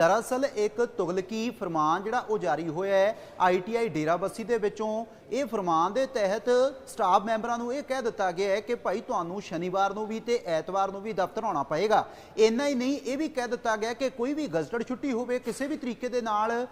ਦਰਅਸਲ ਇੱਕ ਤੁਗਲਕੀ ਫਰਮਾਨ ਜਿਹੜਾ ਉਹ ਜਾਰੀ ਹੋਇਆ ਹੈ ਆਈਟੀਆਈ ਡੇਰਾਬੱਸੀ ਦੇ ਵਿੱਚੋਂ। ਇਹ ਫਰਮਾਨ ਦੇ ਤਹਿਤ ਸਟਾਫ ਮੈਂਬਰਾਂ ਨੂੰ ਇਹ ਕਹਿ ਦਿੱਤਾ ਗਿਆ ਹੈ ਕਿ ਭਾਈ ਤੁਹਾਨੂੰ ਸ਼ਨੀਵਾਰ ਨੂੰ ਵੀ ਤੇ ਐਤਵਾਰ ਨੂੰ ਵੀ ਦਫ਼ਤਰ ਆਉਣਾ ਪਏਗਾ। ਇੰਨਾ ਹੀ ਨਹੀਂ, ਇਹ ਵੀ ਕਹਿ ਦਿੱਤਾ ਗਿਆ ਕਿ ਕੋਈ ਵੀ ਗਜ਼ਟਡ ਛੁੱਟੀ ਹੋਵੇ, ਕਿਸੇ ਵੀ ਤਰੀਕੇ ਦੇ ਨਾਲ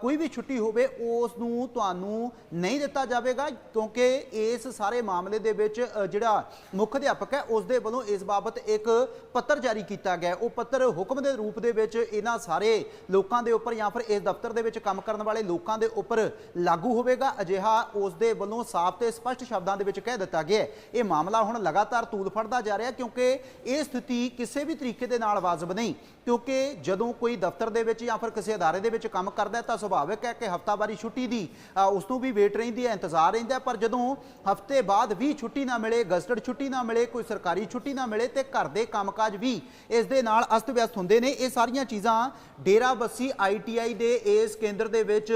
ਕੋਈ ਵੀ ਛੁੱਟੀ ਹੋਵੇ, ਉਸ ਨੂੰ ਤੁਹਾਨੂੰ ਨਹੀਂ ਦਿੱਤਾ ਜਾਵੇਗਾ ਕਿਉਂਕਿ ਇਸ ਸਾਰੇ ਮਾਮਲੇ ਦੇ ਵਿੱਚ ਜਿਹੜਾ ਮੁੱਖ ਅਧਿਆਪਕ ਹੈ, ਉਸ ਦੇ ਵੱਲੋਂ ਇਸ ਬਾਬਤ ਇੱਕ ਪੱਤਰ ਜਾਰੀ ਕੀਤਾ ਗਿਆ ਉਹ ਪੱਤਰ ਹੁਕਮ ਦੇ ਰੂਪ ਦੇ ਵਿੱਚ ਇਹਨਾਂ ਸਾਰੇ ਲੋਕਾਂ ਦੇ ਉੱਪਰ ਜਾਂ ਫਿਰ ਇਸ ਦਫ਼ਤਰ ਦੇ ਵਿੱਚ ਕੰਮ ਕਰਨ ਵਾਲੇ ਲੋਕਾਂ ਦੇ ਉੱਪਰ ਲਾਗੂ ਹੋਵੇਗਾ। ਅਜਿਹਾ ਉਸ ਦੇ ਵੱਲੋਂ ਸਾਫ਼ ਤੇ ਸਪਸ਼ਟ ਸ਼ਬਦਾਂ ਦੇ ਵਿੱਚ ਕਹਿ ਦਿੱਤਾ ਗਿਆ ਹੈ। ਇਹ ਮਾਮਲਾ ਹੁਣ ਲਗਾਤਾਰ ਤੂਲ ਫੜਦਾ ਜਾ ਰਿਹਾ ਕਿਉਂਕਿ ਇਹ ਸਥਿਤੀ ਕਿਸੇ ਵੀ ਤਰੀਕੇ ਦੇ ਨਾਲ ਵਾਜਬ ਨਹੀਂ। ਕਿਉਂਕਿ ਜਦੋਂ ਕੋਈ ਦਫ਼ਤਰ ਦੇ ਵਿੱਚ ਜਾਂ ਫਿਰ ਕਿਸੇ ਅਦਾਰੇ ਦੇ ਵਿੱਚ ਕੰਮ ਕਰਦਾ ਤਾਂ ਸੁਭਾਵਿਕ ਹੈ ਕਿ ਹਫਤਾਵਾਰੀ ਛੁੱਟੀ ਦੀ ਉਸ ਨੂੰ ਵੀ ਵੇਟ ਰਹਿੰਦੀ ਹੈ, ਇੰਤਜ਼ਾਰ ਰਹਿੰਦਾ ਪਰ ਜਦੋਂ ਹਫ਼ਤੇ ਬਾਅਦ ਵੀ ਛੁੱਟੀ ਨਾ ਮਿਲੇ, ਗਜ਼ਟਡ ਛੁੱਟੀ ਨਾ ਮਿਲੇ, ਕੋਈ ਸਰਕਾਰੀ ਛੁੱਟੀ ਨਾ ਮਿਲੇ ਤੇ ਘਰ ਦੇ ਕੰਮਕਾਜ ਵੀ ਇਸ ਦੇ ਨਾਲ ਅਸਤ ਵਿਅਸਤ ਹੁੰਦੇ ਨੇ, ਇਹ ਸਾਰੀਆਂ ਚੀਜ਼ਾਂ ਡੇਰਾ ਬੱਸੀ ਆਈਟੀਆਈ ਦੇ ਇਸ ਕੇਂਦਰ ਦੇ ਵਿੱਚ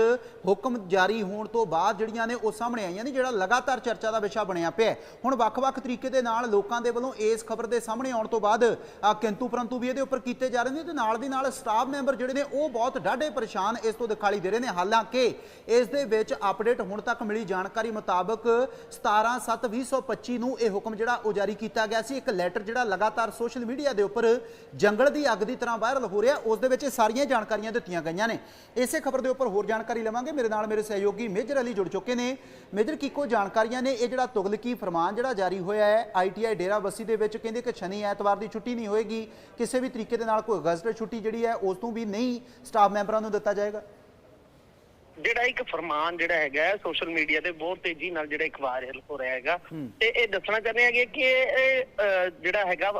ਹੁਕਮ ਜਾਰੀ ਹੋਣ ਤੋਂ ਬਾਅਦ ਜਿਹੜੀਆਂ ਨੇ ਉਹ ਸਾਹਮਣੇ ਆਈਆਂ ਨੇ, ਜਿਹੜਾ ਲਗਾਤਾਰ ਚਰਚਾ ਦਾ ਵਿਸ਼ਾ ਬਣਿਆ ਪਿਆ ਹੁਣ ਵੱਖ-ਵੱਖ ਤਰੀਕੇ ਦੇ ਨਾਲ ਲੋਕਾਂ ਦੇ ਵੱਲੋਂ ਇਸ ਖਬਰ ਦੇ ਸਾਹਮਣੇ ਆਉਣ ਤੋਂ ਬਾਅਦ ਕਿੰਤੂ ਪਰੰਤੂ ਵੀ ਇਹਦੇ ਉੱਪਰ ਕੀਤੇ ਜਾ ਰਹੇ ਨੇ ਤੇ ਨਾਲ ਦੀ ਨਾਲ ਸਟਾਫ ਮੈਂਬਰ ਜਿਹੜੇ ਨੇ ਉਹ ਬਹੁਤ ਡਾਢੇ ਪਰੇਸ਼ਾਨ ਇਸ ਤੋਂ ਦਿਖਾਈ ਦੇ ਰਹੇ ਨੇ। ਹਾਲਾਂਕਿ ਇਸ ਦੇ ਵਿੱਚ ਅਪਡੇਟ ਹੁਣ ਤੱਕ ਮਿਲੀ ਜਾਣਕਾਰੀ ਮੁਤਾਬਕ 17/7/2025 ਨੂੰ ਇਹ ਹੁਕਮ ਜਿਹੜਾ ਉਹ ਜਾਰੀ ਕੀਤਾ ਗਿਆ ਸੀ। ਇੱਕ ਲੈਟਰ ਜਿਹੜਾ ਲਗਾਤਾਰ ਸੋਸ਼ਲ ਮੀਡੀਆ ਦੇ ਉੱਪਰ ਜੰਗਲ ਦੀ ਅੱਗ ਦੀ ਤਰ੍ਹਾਂ ਵਾਇਰਲ ਹੋ ਰਿਹਾ, ਉਸ ਦੇ ਵਿੱਚ ਇਹ ਸਾਰੀਆਂ ਜਾਣਕਾਰੀਆਂ ਦਿੱਤੀਆਂ ਗਈਆਂ ਨੇ। ਇਸੇ ਖਬਰ ਦੇ ਉੱਪਰ ਹੋਰ ਜਾਣਕਾਰੀ ਲਵਾਂਗੇ। ਮੇਰੇ ਨਾਲ ਮੇਰੇ ਸਹਿਯੋਗੀ ਮੇਜਰ ਅਲੀ ਜੁੜ ਚੁੱਕੇ ਨੇ। ਮੇਜਰ ਕੀਕੋ ਜਾਣਕਾਰੀਆਂ ਨੇ? ਇਹ ਜਿਹੜਾ ਤੁਗਲਕੀ ਫਰਮਾਨ ਜਿਹੜਾ ਜਾਰੀ ਹੋਇਆ ਹੈ ਆਈਟੀਆਈ ਡੇਰਾਬੱਸੀ ਦੇ ਵਿੱਚ ਕਹਿੰਦੇ ਕਿ ਸ਼ਨੀ ਐਤਵਾਰ ਦੀ ਛੁੱਟੀ ਨਹੀਂ ਹੋਏਗੀ। ਕਿਸੇ ਵੀ ਤਰੀਕੇ ਦੇ ਨਾਲ ਕੋਈ ਗਜ਼ਟ ਛੁੱਟੀ ਜਿਹੜੀ ਹੈ ਉਸ ਨੂੰ ਵੀ ਨਹੀਂ ਸਟਾਫ ਮੈਂਬਰਾਂ ਨੂੰ ਦਿੱਤਾ ਜਾਏਗਾ। ਜਿਹੜਾ ਇੱਕ ਫਰਮਾਨ ਜਿਹੜਾ ਹੈਗਾ ਸੋਸ਼ਲ ਮੀਡੀਆ ਤੇ ਬਹੁਤ ਤੇਜ਼ੀ ਨਾਲ ਜਿਹੜਾ ਇੱਕ ਵਾਇਰਲ ਹੋ ਰਿਹਾ ਹੈਗਾ। ਤੇ ਇਹ ਦੱਸਣਾ ਚਾਹੁੰਦੇ ਹੈਗੇ ਕਿ ਜਿਹੜਾ ਹੈਗਾ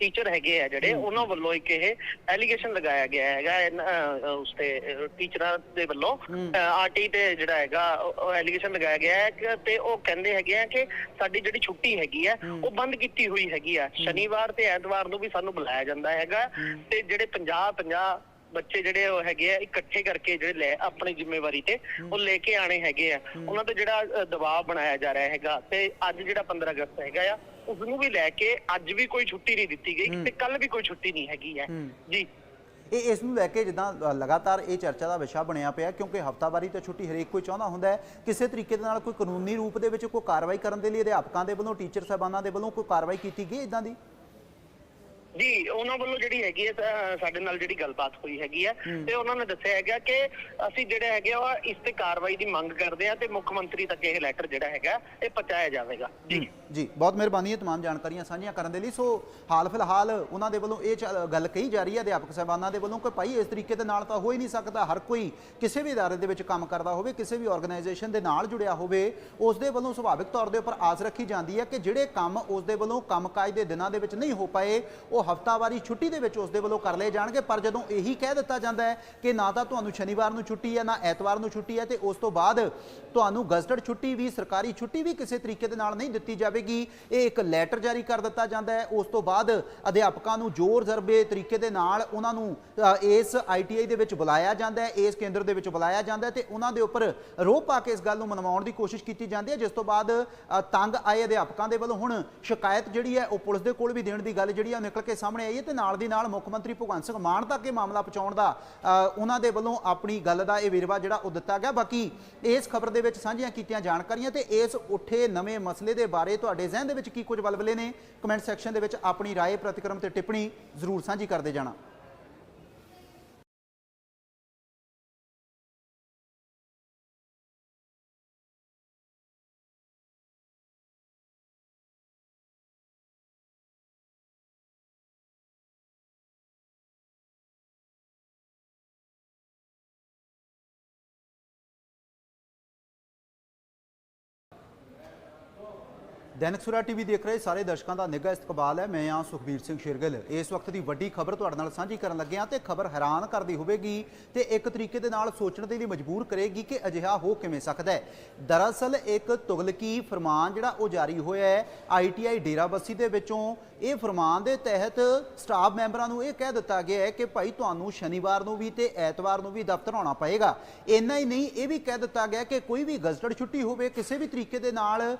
ਟੀਚਰ ਹੈਗੇ ਆ ਜਿਹੜੇ ਉਹਨਾਂ ਵੱਲੋਂ ਇੱਕ ਇਹ ਐਲੀਗੇਸ਼ਨ ਲਗਾਇਆ ਗਿਆ ਹੈਗਾ ਉਸ ਤੇ ਟੀਚਰਾਂ ਦੇ ਵੱਲੋਂ। ਆਰਟੀ ਤੇ ਜਿਹੜਾ ਹੈਗਾ ਐਲੀਗੇਸ਼ਨ ਲਗਾਇਆ ਗਿਆ ਹੈ ਤੇ ਉਹ ਕਹਿੰਦੇ ਹੈਗੇ ਆ ਕਿ ਸਾਡੀ ਜਿਹੜੀ ਛੁੱਟੀ ਹੈਗੀ ਆ ਉਹ ਬੰਦ ਕੀਤੀ ਹੋਈ ਹੈਗੀ ਆ। ਸ਼ਨੀਵਾਰ ਤੇ ਐਤਵਾਰ ਨੂੰ ਵੀ ਸਾਨੂੰ ਬੁਲਾਇਆ ਜਾਂਦਾ ਹੈਗਾ ਤੇ ਜਿਹੜੇ 50 50 ਬੱਚੇ ਜਿਹੜੇ ਉਹ ਹੈਗੇ ਆ ਇਕੱਠੇ ਕਰਕੇ ਜਿਹੜੇ ਲੈ ਆਪਣੀ ਜ਼ਿੰਮੇਵਾਰੀ ਤੇ ਉਹ ਲੈ ਕੇ ਆਣੇ ਹੈਗੇ ਆ। ਉਹਨਾਂ ਤੇ ਜਿਹੜਾ ਦਬਾਅ ਬਣਾਇਆ ਜਾ ਰਿਹਾ ਹੈਗਾ ਤੇ ਅੱਜ ਜਿਹੜਾ 15 ਅਗਸਤ ਹੈਗਾ ਆ ਉਸ ਨੂੰ ਵੀ ਲੈ ਕੇ ਅੱਜ ਵੀ ਕੋਈ ਛੁੱਟੀ ਨਹੀਂ ਦਿੱਤੀ ਗਈ ਤੇ ਕੱਲ ਵੀ ਕੋਈ ਛੁੱਟੀ ਨਹੀਂ ਹੈਗੀ ਹੈ। ਜੀ। ਇਹ ਇਸ ਨੂੰ ਲੈ ਕੇ ਜਿੱਦਾਂ ਲਗਾਤਾਰ ਇਹ ਚਰਚਾ ਦਾ ਵਿਸ਼ਾ ਬਣਿਆ ਪਿਆ ਕਿਉਂਕਿ ਹਫਤਾਵਾਰੀ ਤਾਂ ਛੁੱਟੀ ਹਰੇਕ ਕੋਈ ਚਾਹੁੰਦਾ ਹੁੰਦਾ ਹੈ। ਕਿਸੇ ਤਰੀਕੇ ਦੇ ਨਾਲ ਕੋਈ ਕਾਨੂੰਨੀ ਰੂਪ ਦੇ ਵਿੱਚ ਕੋਈ ਕਾਰਵਾਈ ਕਰਨ ਦੇ ਲਈ ਅਧਿਆਪਕਾਂ ਦੇ ਵੱਲੋਂ ਟੀਚਰ ਸਾਹਿਬਾਨਾਂ ਦੇ ਵੱਲੋਂ ਕੋਈ ਕਾਰਵਾਈ ਕੀਤੀ ਗਈ ਇਦਾਂ ਦੀ? ਜੀ ਉਹਨਾਂ ਵੱਲੋਂ ਜਿਹੜੀ ਹੈਗੀ ਹੈ ਅ, ਸਾਡੇ ਨਾਲ ਜਿਹੜੀ ਗੱਲਬਾਤ ਹੋਈ ਹੈਗੀ ਹੈ ਤੇ ਉਹਨਾਂ ਨੇ ਦੱਸਿਆ ਹੈਗਾ ਕਿ ਅਸੀਂ ਜਿਹੜੇ ਹੈਗੇ ਆ ਇਸ ਤੇ ਕਾਰਵਾਈ ਦੀ ਮੰਗ ਕਰਦੇ ਆ ਤੇ ਮੁੱਖ ਮੰਤਰੀ ਤੱਕ ਇਹ ਲੈਟਰ ਜਿਹੜਾ ਹੈਗਾ ਇਹ ਪਹੁੰਚਾਇਆ ਜਾਵੇਗਾ ਜੀ ਜੀ ਬਹੁਤ ਮਿਹਰਬਾਨੀ ਹੈ तमाम ਜਾਣਕਾਰੀਆਂ ਸਾਂਝੀਆਂ ਕਰਨ ਦੇ ਲਈ ਸੋ ਹਾਲ ਫਿਲਹਾਲ ਉਹਨਾਂ ਦੇ ਵੱਲੋਂ ਇਹ ਚੱਲ- ਗੱਲ ਕਹੀ ਜਾ ਰਹੀ ਹੈ ਅਧਿਆਪਕ ਸਾਹਿਬਾਨਾਂ ਦੇ ਵੱਲੋਂ ਕਿ ਭਾਈ ਇਸ ਤਰੀਕੇ ਦੇ ਨਾਲ ਤਾਂ ਹੋ ਹੀ ਨਹੀਂ ਸਕਦਾ ਹਰ ਕੋਈ ਕਿਸੇ ਵੀ ਅਦਾਰੇ ਦੇ ਵਿੱਚ ਕੰਮ ਕਰਦਾ ਹੋਵੇ ਕਿਸੇ ਵੀ ਆਰਗੇਨਾਈਜੇਸ਼ਨ ਦੇ ਨਾਲ ਜੁੜਿਆ ਹੋਵੇ ਉਸ ਦੇ ਵੱਲੋਂ ਸੁਭਾਵਿਕ ਤੌਰ ਦੇ ਉੱਪਰ ਆਸ ਰੱਖੀ ਜਾਂਦੀ ਹੈ ਕਿ ਜਿਹੜੇ ਕੰਮ ਉਸ ਦੇ ਵੱਲੋਂ ਕੰਮਕਾਜ ਦੇ ਦਿਨਾਂ ਦੇ ਵਿੱਚ ਨਹੀਂ ਹੋ ਪਾਏ ਉਹ ਹਫਤਾਵਾਰੀ ਛੁੱਟੀ ਦੇ ਵਿੱਚ ਉਸ ਦੇ ਵੱਲੋਂ ਕਰ ਲਏ ਜਾਣਗੇ ਪਰ ਜਦੋਂ ਇਹੀ ਕਹਿ ਦਿੱਤਾ ਜਾਂਦਾ ਹੈ ਕਿ ਨਾ ਤਾਂ ਤੁਹਾਨੂੰ ਸ਼ਨੀਵਾਰ ਨੂੰ ਛੁੱਟੀ ਹੈ ਨਾ ਐਤਵਾਰ ਨੂੰ ਛੁੱਟੀ ਹੈ ਤੇ ਉਸ ਤੋਂ ਬਾਅਦ ਤੁਹਾਨੂੰ ਗਜ਼ਟਡ ਛੁੱਟੀ ਵੀ ਸਰਕਾਰੀ ਛੁੱਟੀ ਵੀ ਕਿਸੇ ਤਰੀਕੇ ਦੇ ਨਾਲ ਨਹੀਂ ਦਿੱਤੀ ਜਾਵੇਗੀ। ਇਹ ਇੱਕ ਲੈਟਰ ਜਾਰੀ ਕਰ ਦਿੱਤਾ ਜਾਂਦਾ ਹੈ। ਉਸ ਤੋਂ ਬਾਅਦ ਅਧਿਆਪਕਾਂ ਨੂੰ ਜ਼ੋਰ ਜ਼ਰਬੇ ਤਰੀਕੇ ਦੇ ਨਾਲ ਉਹਨਾਂ ਨੂੰ ਅ, ਇਸ ਆਈਟੀਆਈ ਦੇ ਵਿੱਚ ਬੁਲਾਇਆ ਜਾਂਦਾ ਹੈ ਇਸ ਕੇਂਦਰ ਦੇ ਵਿੱਚ ਬੁਲਾਇਆ ਜਾਂਦਾ ਹੈ ਤੇ ਉਹਨਾਂ ਦੇ ਉੱਪਰ ਰੋਹ ਪਾ ਕੇ ਇਸ ਗੱਲ ਨੂੰ ਮਨਵਾਉਣ ਦੀ ਕੋਸ਼ਿਸ਼ ਕੀਤੀ ਜਾਂਦੀ ਹੈ ਜਿਸ ਤੋਂ ਬਾਅਦ ਤੰਗ ਆਏ ਅਧਿਆਪਕਾਂ ਦੇ ਵੱਲੋਂ ਹੁਣ ਸ਼ਿਕਾਇਤ ਜਿਹੜੀ ਹੈ ਉਹ ਪੁਲਿਸ ਦੇ ਕੋਲ ਵੀ ਦੇਣ ਦੀ ਗੱਲ ਜਿਹੜੀ ਆ ਨਿਕਲ ਕੇ ਸਾਹਮਣੇ ਆਈ ਹੈ ਤੇ ਨਾਲ ਦੀ ਨਾਲ ਮੁੱਖ ਮੰਤਰੀ ਭਗਵੰਤ ਸਿੰਘ ਮਾਨ ਤੱਕ ਇਹ ਮਾਮਲਾ ਪਹੁੰਚਾਉਣ ਦਾ ਅ, ਉਹਨਾਂ ਦੇ ਵੱਲੋਂ ਆਪਣੀ ਗੱਲ ਦਾ ਇਹ ਵੇਰਵਾ ਜਿਹੜਾ ਉਹ ਦਿੱਤਾ ਗਿਆ ਬਾਕੀ ਇਸ ਖਬਰ ਦੇ ਵਿੱਚ ਸਾਂਝੀਆਂ ਕੀਤੀਆਂ ਜਾਣਕਾਰੀਆਂ ਤੇ ਇਸ ਉੱਠੇ ਨਵੇਂ ਮਸਲੇ ਦੇ ਬਾਰੇ ਤੁਹਾਡੇ ਜ਼ਿਹਨ ਦੇ ਵਿੱਚ ਕੀ ਕੁਝ ਬਲਬਲੇ ਨੇ ਕਮੈਂਟ ਸੈਕਸ਼ਨ ਦੇ ਵਿੱਚ ਆਪਣੀ رائے ਪ੍ਰਤੀਕਰਮ ਤੇ ਟਿੱਪਣੀ ਜ਼ਰੂਰ ਸਾਂਝੀ ਕਰਦੇ ਜਾਣਾ ਦੈਨਿਕ ਸੁਰਾ ਟੀਵੀ ਦੇਖ ਰਹੇ ਸਾਰੇ ਦਰਸ਼ਕਾਂ ਦਾ ਨਿੱਘਾ ਇਸਤਕਬਾਲ ਹੈ। ਮੈਂ ਹਾਂ ਸੁਖਬੀਰ ਸਿੰਘ ਸ਼ੇਰਗਿੱਲ। ਇਸ ਵਕਤ ਦੀ ਵੱਡੀ ਖਬਰ ਤੁਹਾਡੇ ਨਾਲ ਸਾਂਝੀ ਕਰਨ ਲੱਗਿਆ ਹਾਂ ਤੇ ਖਬਰ ਹੈਰਾਨ ਕਰਦੀ ਹੋਵੇਗੀ ਤੇ ਇੱਕ ਤਰੀਕੇ ਦੇ ਨਾਲ ਸੋਚਣ ਦੇ ਲਈ ਮਜਬੂਰ ਕਰੇਗੀ ਕਿ ਅਜਿਹਾ ਹੋ ਕਿਵੇਂ ਸਕਦਾ ਹੈ। ਦਰਅਸਲ ਇੱਕ ਤੁਗਲਕੀ ਫਰਮਾਨ ਜਿਹੜਾ ਉਹ ਜਾਰੀ ਹੋਇਆ ਹੈ ਆਈਟੀਆਈ ਡੇਰਾਬੱਸੀ ਦੇ ਵਿੱਚੋਂ। ਇਹ ਫਰਮਾਨ ਦੇ ਤਹਿਤ ਸਟਾਫ ਮੈਂਬਰਾਂ ਨੂੰ ਇਹ ਕਹਿ ਦਿੱਤਾ ਗਿਆ ਹੈ ਕਿ ਭਾਈ ਤੁਹਾਨੂੰ ਸ਼ਨੀਵਾਰ ਨੂੰ ਵੀ ਤੇ ਐਤਵਾਰ ਨੂੰ ਵੀ ਦਫ਼ਤਰ ਆਉਣਾ ਪਏਗਾ। ਇੰਨਾ ਹੀ ਨਹੀਂ, ਇਹ ਵੀ ਕਹਿ ਦਿੱਤਾ ਗਿਆ ਕਿ ਕੋਈ ਵੀ ਗਜ਼ਟਡ ਛੁੱਟੀ ਹੋਵੇ, ਕਿਸੇ ਵੀ ਤਰੀਕੇ ਦੇ ਨਾਲ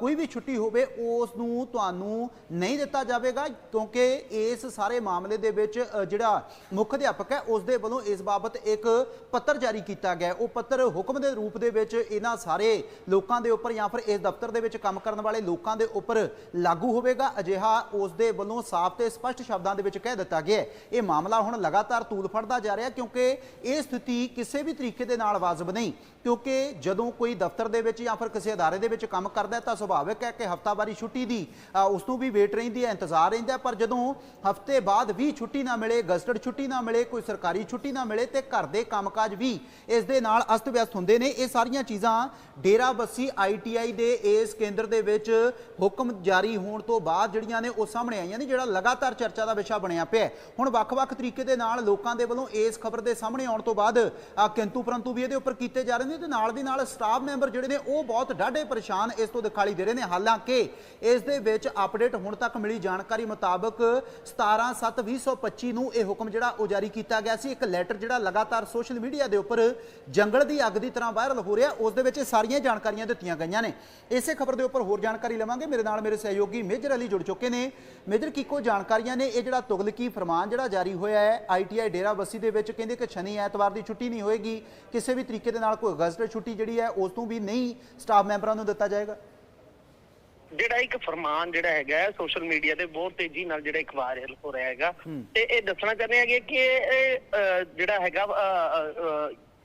ਕੋਈ ਵੀ ਛੁੱਟੀ ਛੁੱਟੀ ਹੋਵੇ, ਉਸ ਨੂੰ ਤੁਹਾਨੂੰ ਨਹੀਂ ਦਿੱਤਾ ਜਾਵੇਗਾ, ਕਿਉਂਕਿ ਇਸ ਸਾਰੇ ਮਾਮਲੇ ਦੇ ਵਿੱਚ ਜਿਹੜਾ ਮੁੱਖ ਅਧਿਆਪਕ ਹੈ ਉਸ ਦੇ ਵੱਲੋਂ ਇਸ ਬਾਬਤ ਇੱਕ ਪੱਤਰ ਜਾਰੀ ਕੀਤਾ ਗਿਆ ਉਹ ਪੱਤਰ ਹੁਕਮ ਦੇ ਰੂਪ ਦੇ ਵਿੱਚ ਇਹਨਾਂ ਸਾਰੇ ਲੋਕਾਂ ਦੇ ਉੱਪਰ ਜਾਂ ਫਿਰ ਇਸ ਦਫ਼ਤਰ ਦੇ ਵਿੱਚ ਕੰਮ ਕਰਨ ਵਾਲੇ ਲੋਕਾਂ ਦੇ ਉੱਪਰ ਲਾਗੂ ਹੋਵੇਗਾ ਅਜਿਹਾ ਉਸ ਦੇ ਵੱਲੋਂ ਸਾਫ਼ ਤੇ ਸਪਸ਼ਟ ਸ਼ਬਦਾਂ ਦੇ ਵਿੱਚ ਕਹਿ ਦਿੱਤਾ ਗਿਆ ਹੈ। ਇਹ ਮਾਮਲਾ ਹੁਣ ਲਗਾਤਾਰ ਤੂਲ ਫੜਦਾ ਜਾ ਰਿਹਾ ਕਿਉਂਕਿ ਇਹ ਸਥਿਤੀ ਕਿਸੇ ਵੀ ਤਰੀਕੇ ਦੇ ਨਾਲ ਵਾਜਬ ਨਹੀਂ, ਕਿਉਂਕਿ ਜਦੋਂ ਕੋਈ ਦਫ਼ਤਰ ਦੇ ਵਿੱਚ ਜਾਂ ਫਿਰ ਕਿਸੇ ਅਦਾਰੇ ਦੇ ਵਿੱਚ ਕੰਮ ਕਰਦਾ ਤਾਂ ਸੁਭਾਵਿਕ ਹੈ ਕਿ ਹਫਤਾਵਾਰੀ ਛੁੱਟੀ ਦੀ ਅ, ਉਸ ਨੂੰ ਵੀ ਵੇਟ ਰਹਿੰਦੀ ਹੈ ਇੰਤਜ਼ਾਰ ਰਹਿੰਦਾ ਪਰ ਜਦੋਂ ਹਫ਼ਤੇ ਬਾਅਦ ਵੀ ਛੁੱਟੀ ਨਾ ਮਿਲੇ ਗਜ਼ਟਡ ਛੁੱਟੀ ਨਾ ਮਿਲੇ ਕੋਈ ਸਰਕਾਰੀ ਛੁੱਟੀ ਨਾ ਮਿਲੇ ਤੇ ਘਰ ਦੇ ਕੰਮਕਾਜ ਵੀ ਇਸ ਦੇ ਨਾਲ ਅਸਤ-ਵਿਅਸਤ ਹੁੰਦੇ ਨੇ ਇਹ ਸਾਰੀਆਂ ਚੀਜ਼ਾਂ ਡੇਰਾ ਬੱਸੀ ਆਈਟੀਆਈ ਦੇ ਇਸ ਕੇਂਦਰ ਦੇ ਵਿੱਚ ਹੁਕਮ ਜਾਰੀ ਹੋਣ ਤੋਂ ਬਾਅਦ ਜਿਹੜੀਆਂ ਨੇ ਉਹ ਸਾਹਮਣੇ ਆਈਆਂ ਨੇ ਜਿਹੜਾ ਲਗਾਤਾਰ ਚਰਚਾ ਦਾ ਵਿਸ਼ਾ ਬਣਿਆ ਪਿਆ ਹੁਣ ਵੱਖ-ਵੱਖ ਤਰੀਕੇ ਦੇ ਨਾਲ ਲੋਕਾਂ ਦੇ ਵੱਲੋਂ ਇਸ ਖਬਰ ਦੇ ਸਾਹਮਣੇ ਆਉਣ ਤੋਂ ਬਾਅਦ ਅ, ਕਿੰਤੂ ਪਰੰਤੂ ਵੀ ਇਹਦੇ ਉੱਪਰ ਕੀਤੇ ਜਾ ਰਹੇ ਨੇ ਤੇ ਨਾਲ ਦੀ ਨਾਲ ਸਟਾਫ ਮੈਂਬਰ ਜਿਹੜੇ ਨੇ ਉਹ ਬਹੁਤ ਡਾਢੇ ਪਰੇਸ਼ਾਨ ਇਸ ਤੋਂ ਦਿਖਾਈ ਦੇ ਰਹੇ ਨੇ। ਹਾਲਾਂਕਿ ਇਸ ਦੇ ਵਿੱਚ ਅਪਡੇਟ ਹੁਣ ਤੱਕ ਮਿਲੀ ਜਾਣਕਾਰੀ ਮੁਤਾਬਕ 17/7/2025 ਨੂੰ ਇਹ ਹੁਕਮ ਜਿਹੜਾ ਉਹ ਜਾਰੀ ਕੀਤਾ ਗਿਆ ਸੀ। ਇੱਕ ਲੈਟਰ ਜਿਹੜਾ ਲਗਾਤਾਰ ਸੋਸ਼ਲ ਮੀਡੀਆ ਦੇ ਉੱਪਰ ਜੰਗਲ ਦੀ ਅੱਗ ਦੀ ਤਰ੍ਹਾਂ ਵਾਇਰਲ ਹੋ ਰਿਹਾ, ਉਸ ਦੇ ਵਿੱਚ ਇਹ ਸਾਰੀਆਂ ਜਾਣਕਾਰੀਆਂ ਦਿੱਤੀਆਂ ਗਈਆਂ ਨੇ। ਇਸੇ ਖਬਰ ਦੇ ਉੱਪਰ ਹੋਰ ਜਾਣਕਾਰੀ ਲਵਾਂਗੇ। ਮੇਰੇ ਨਾਲ ਮੇਰੇ ਸਹਿਯੋਗੀ ਮੇਜਰ ਅਲੀ ਜੁੜ ਚੁੱਕੇ ਨੇ। ਮੇਜਰ ਕੀਕੋ ਜਾਣਕਾਰੀਆਂ ਨੇ? ਇਹ ਜਿਹੜਾ ਤੁਗਲਕੀ ਫਰਮਾਨ ਜਿਹੜਾ ਜਾਰੀ ਹੋਇਆ ਹੈ ਆਈਟੀਆਈ ਡੇਰਾ ਬੱਸੀ ਦੇ ਵਿੱਚ ਕਹਿੰਦੇ ਕਿ ਸ਼ਨੀ ਐਤਵਾਰ ਦੀ ਛੁੱਟੀ ਨਹੀਂ ਹੋਏਗੀ। ਕਿਸੇ ਵੀ ਤਰੀਕੇ ਦੇ ਨਾਲ ਕੋਈ ਗਜ਼ਟਡ ਛੁੱਟੀ ਜਿਹੜੀ ਹੈ, ਉਸ ਤੋਂ ਵੀ ਨਹੀਂ ਸਟਾਫ ਮੈਂਬਰਾਂ ਨੂੰ ਦਿੱਤਾ ਜਾਏਗਾ। ਜਿਹੜਾ ਇੱਕ ਫਰਮਾਨ ਜਿਹੜਾ ਹੈਗਾ ਸੋਸ਼ਲ ਮੀਡੀਆ ਤੇ ਬਹੁਤ ਤੇਜ਼ੀ ਨਾਲ ਜਿਹੜਾ ਇੱਕ ਵਾਇਰਲ ਹੋ ਰਿਹਾ ਹੈਗਾ। ਤੇ ਇਹ ਦੱਸਣਾ ਚਾਹੁੰਦੇ ਹੈਗੇ ਕਿ ਇਹ ਜਿਹੜਾ ਹੈਗਾ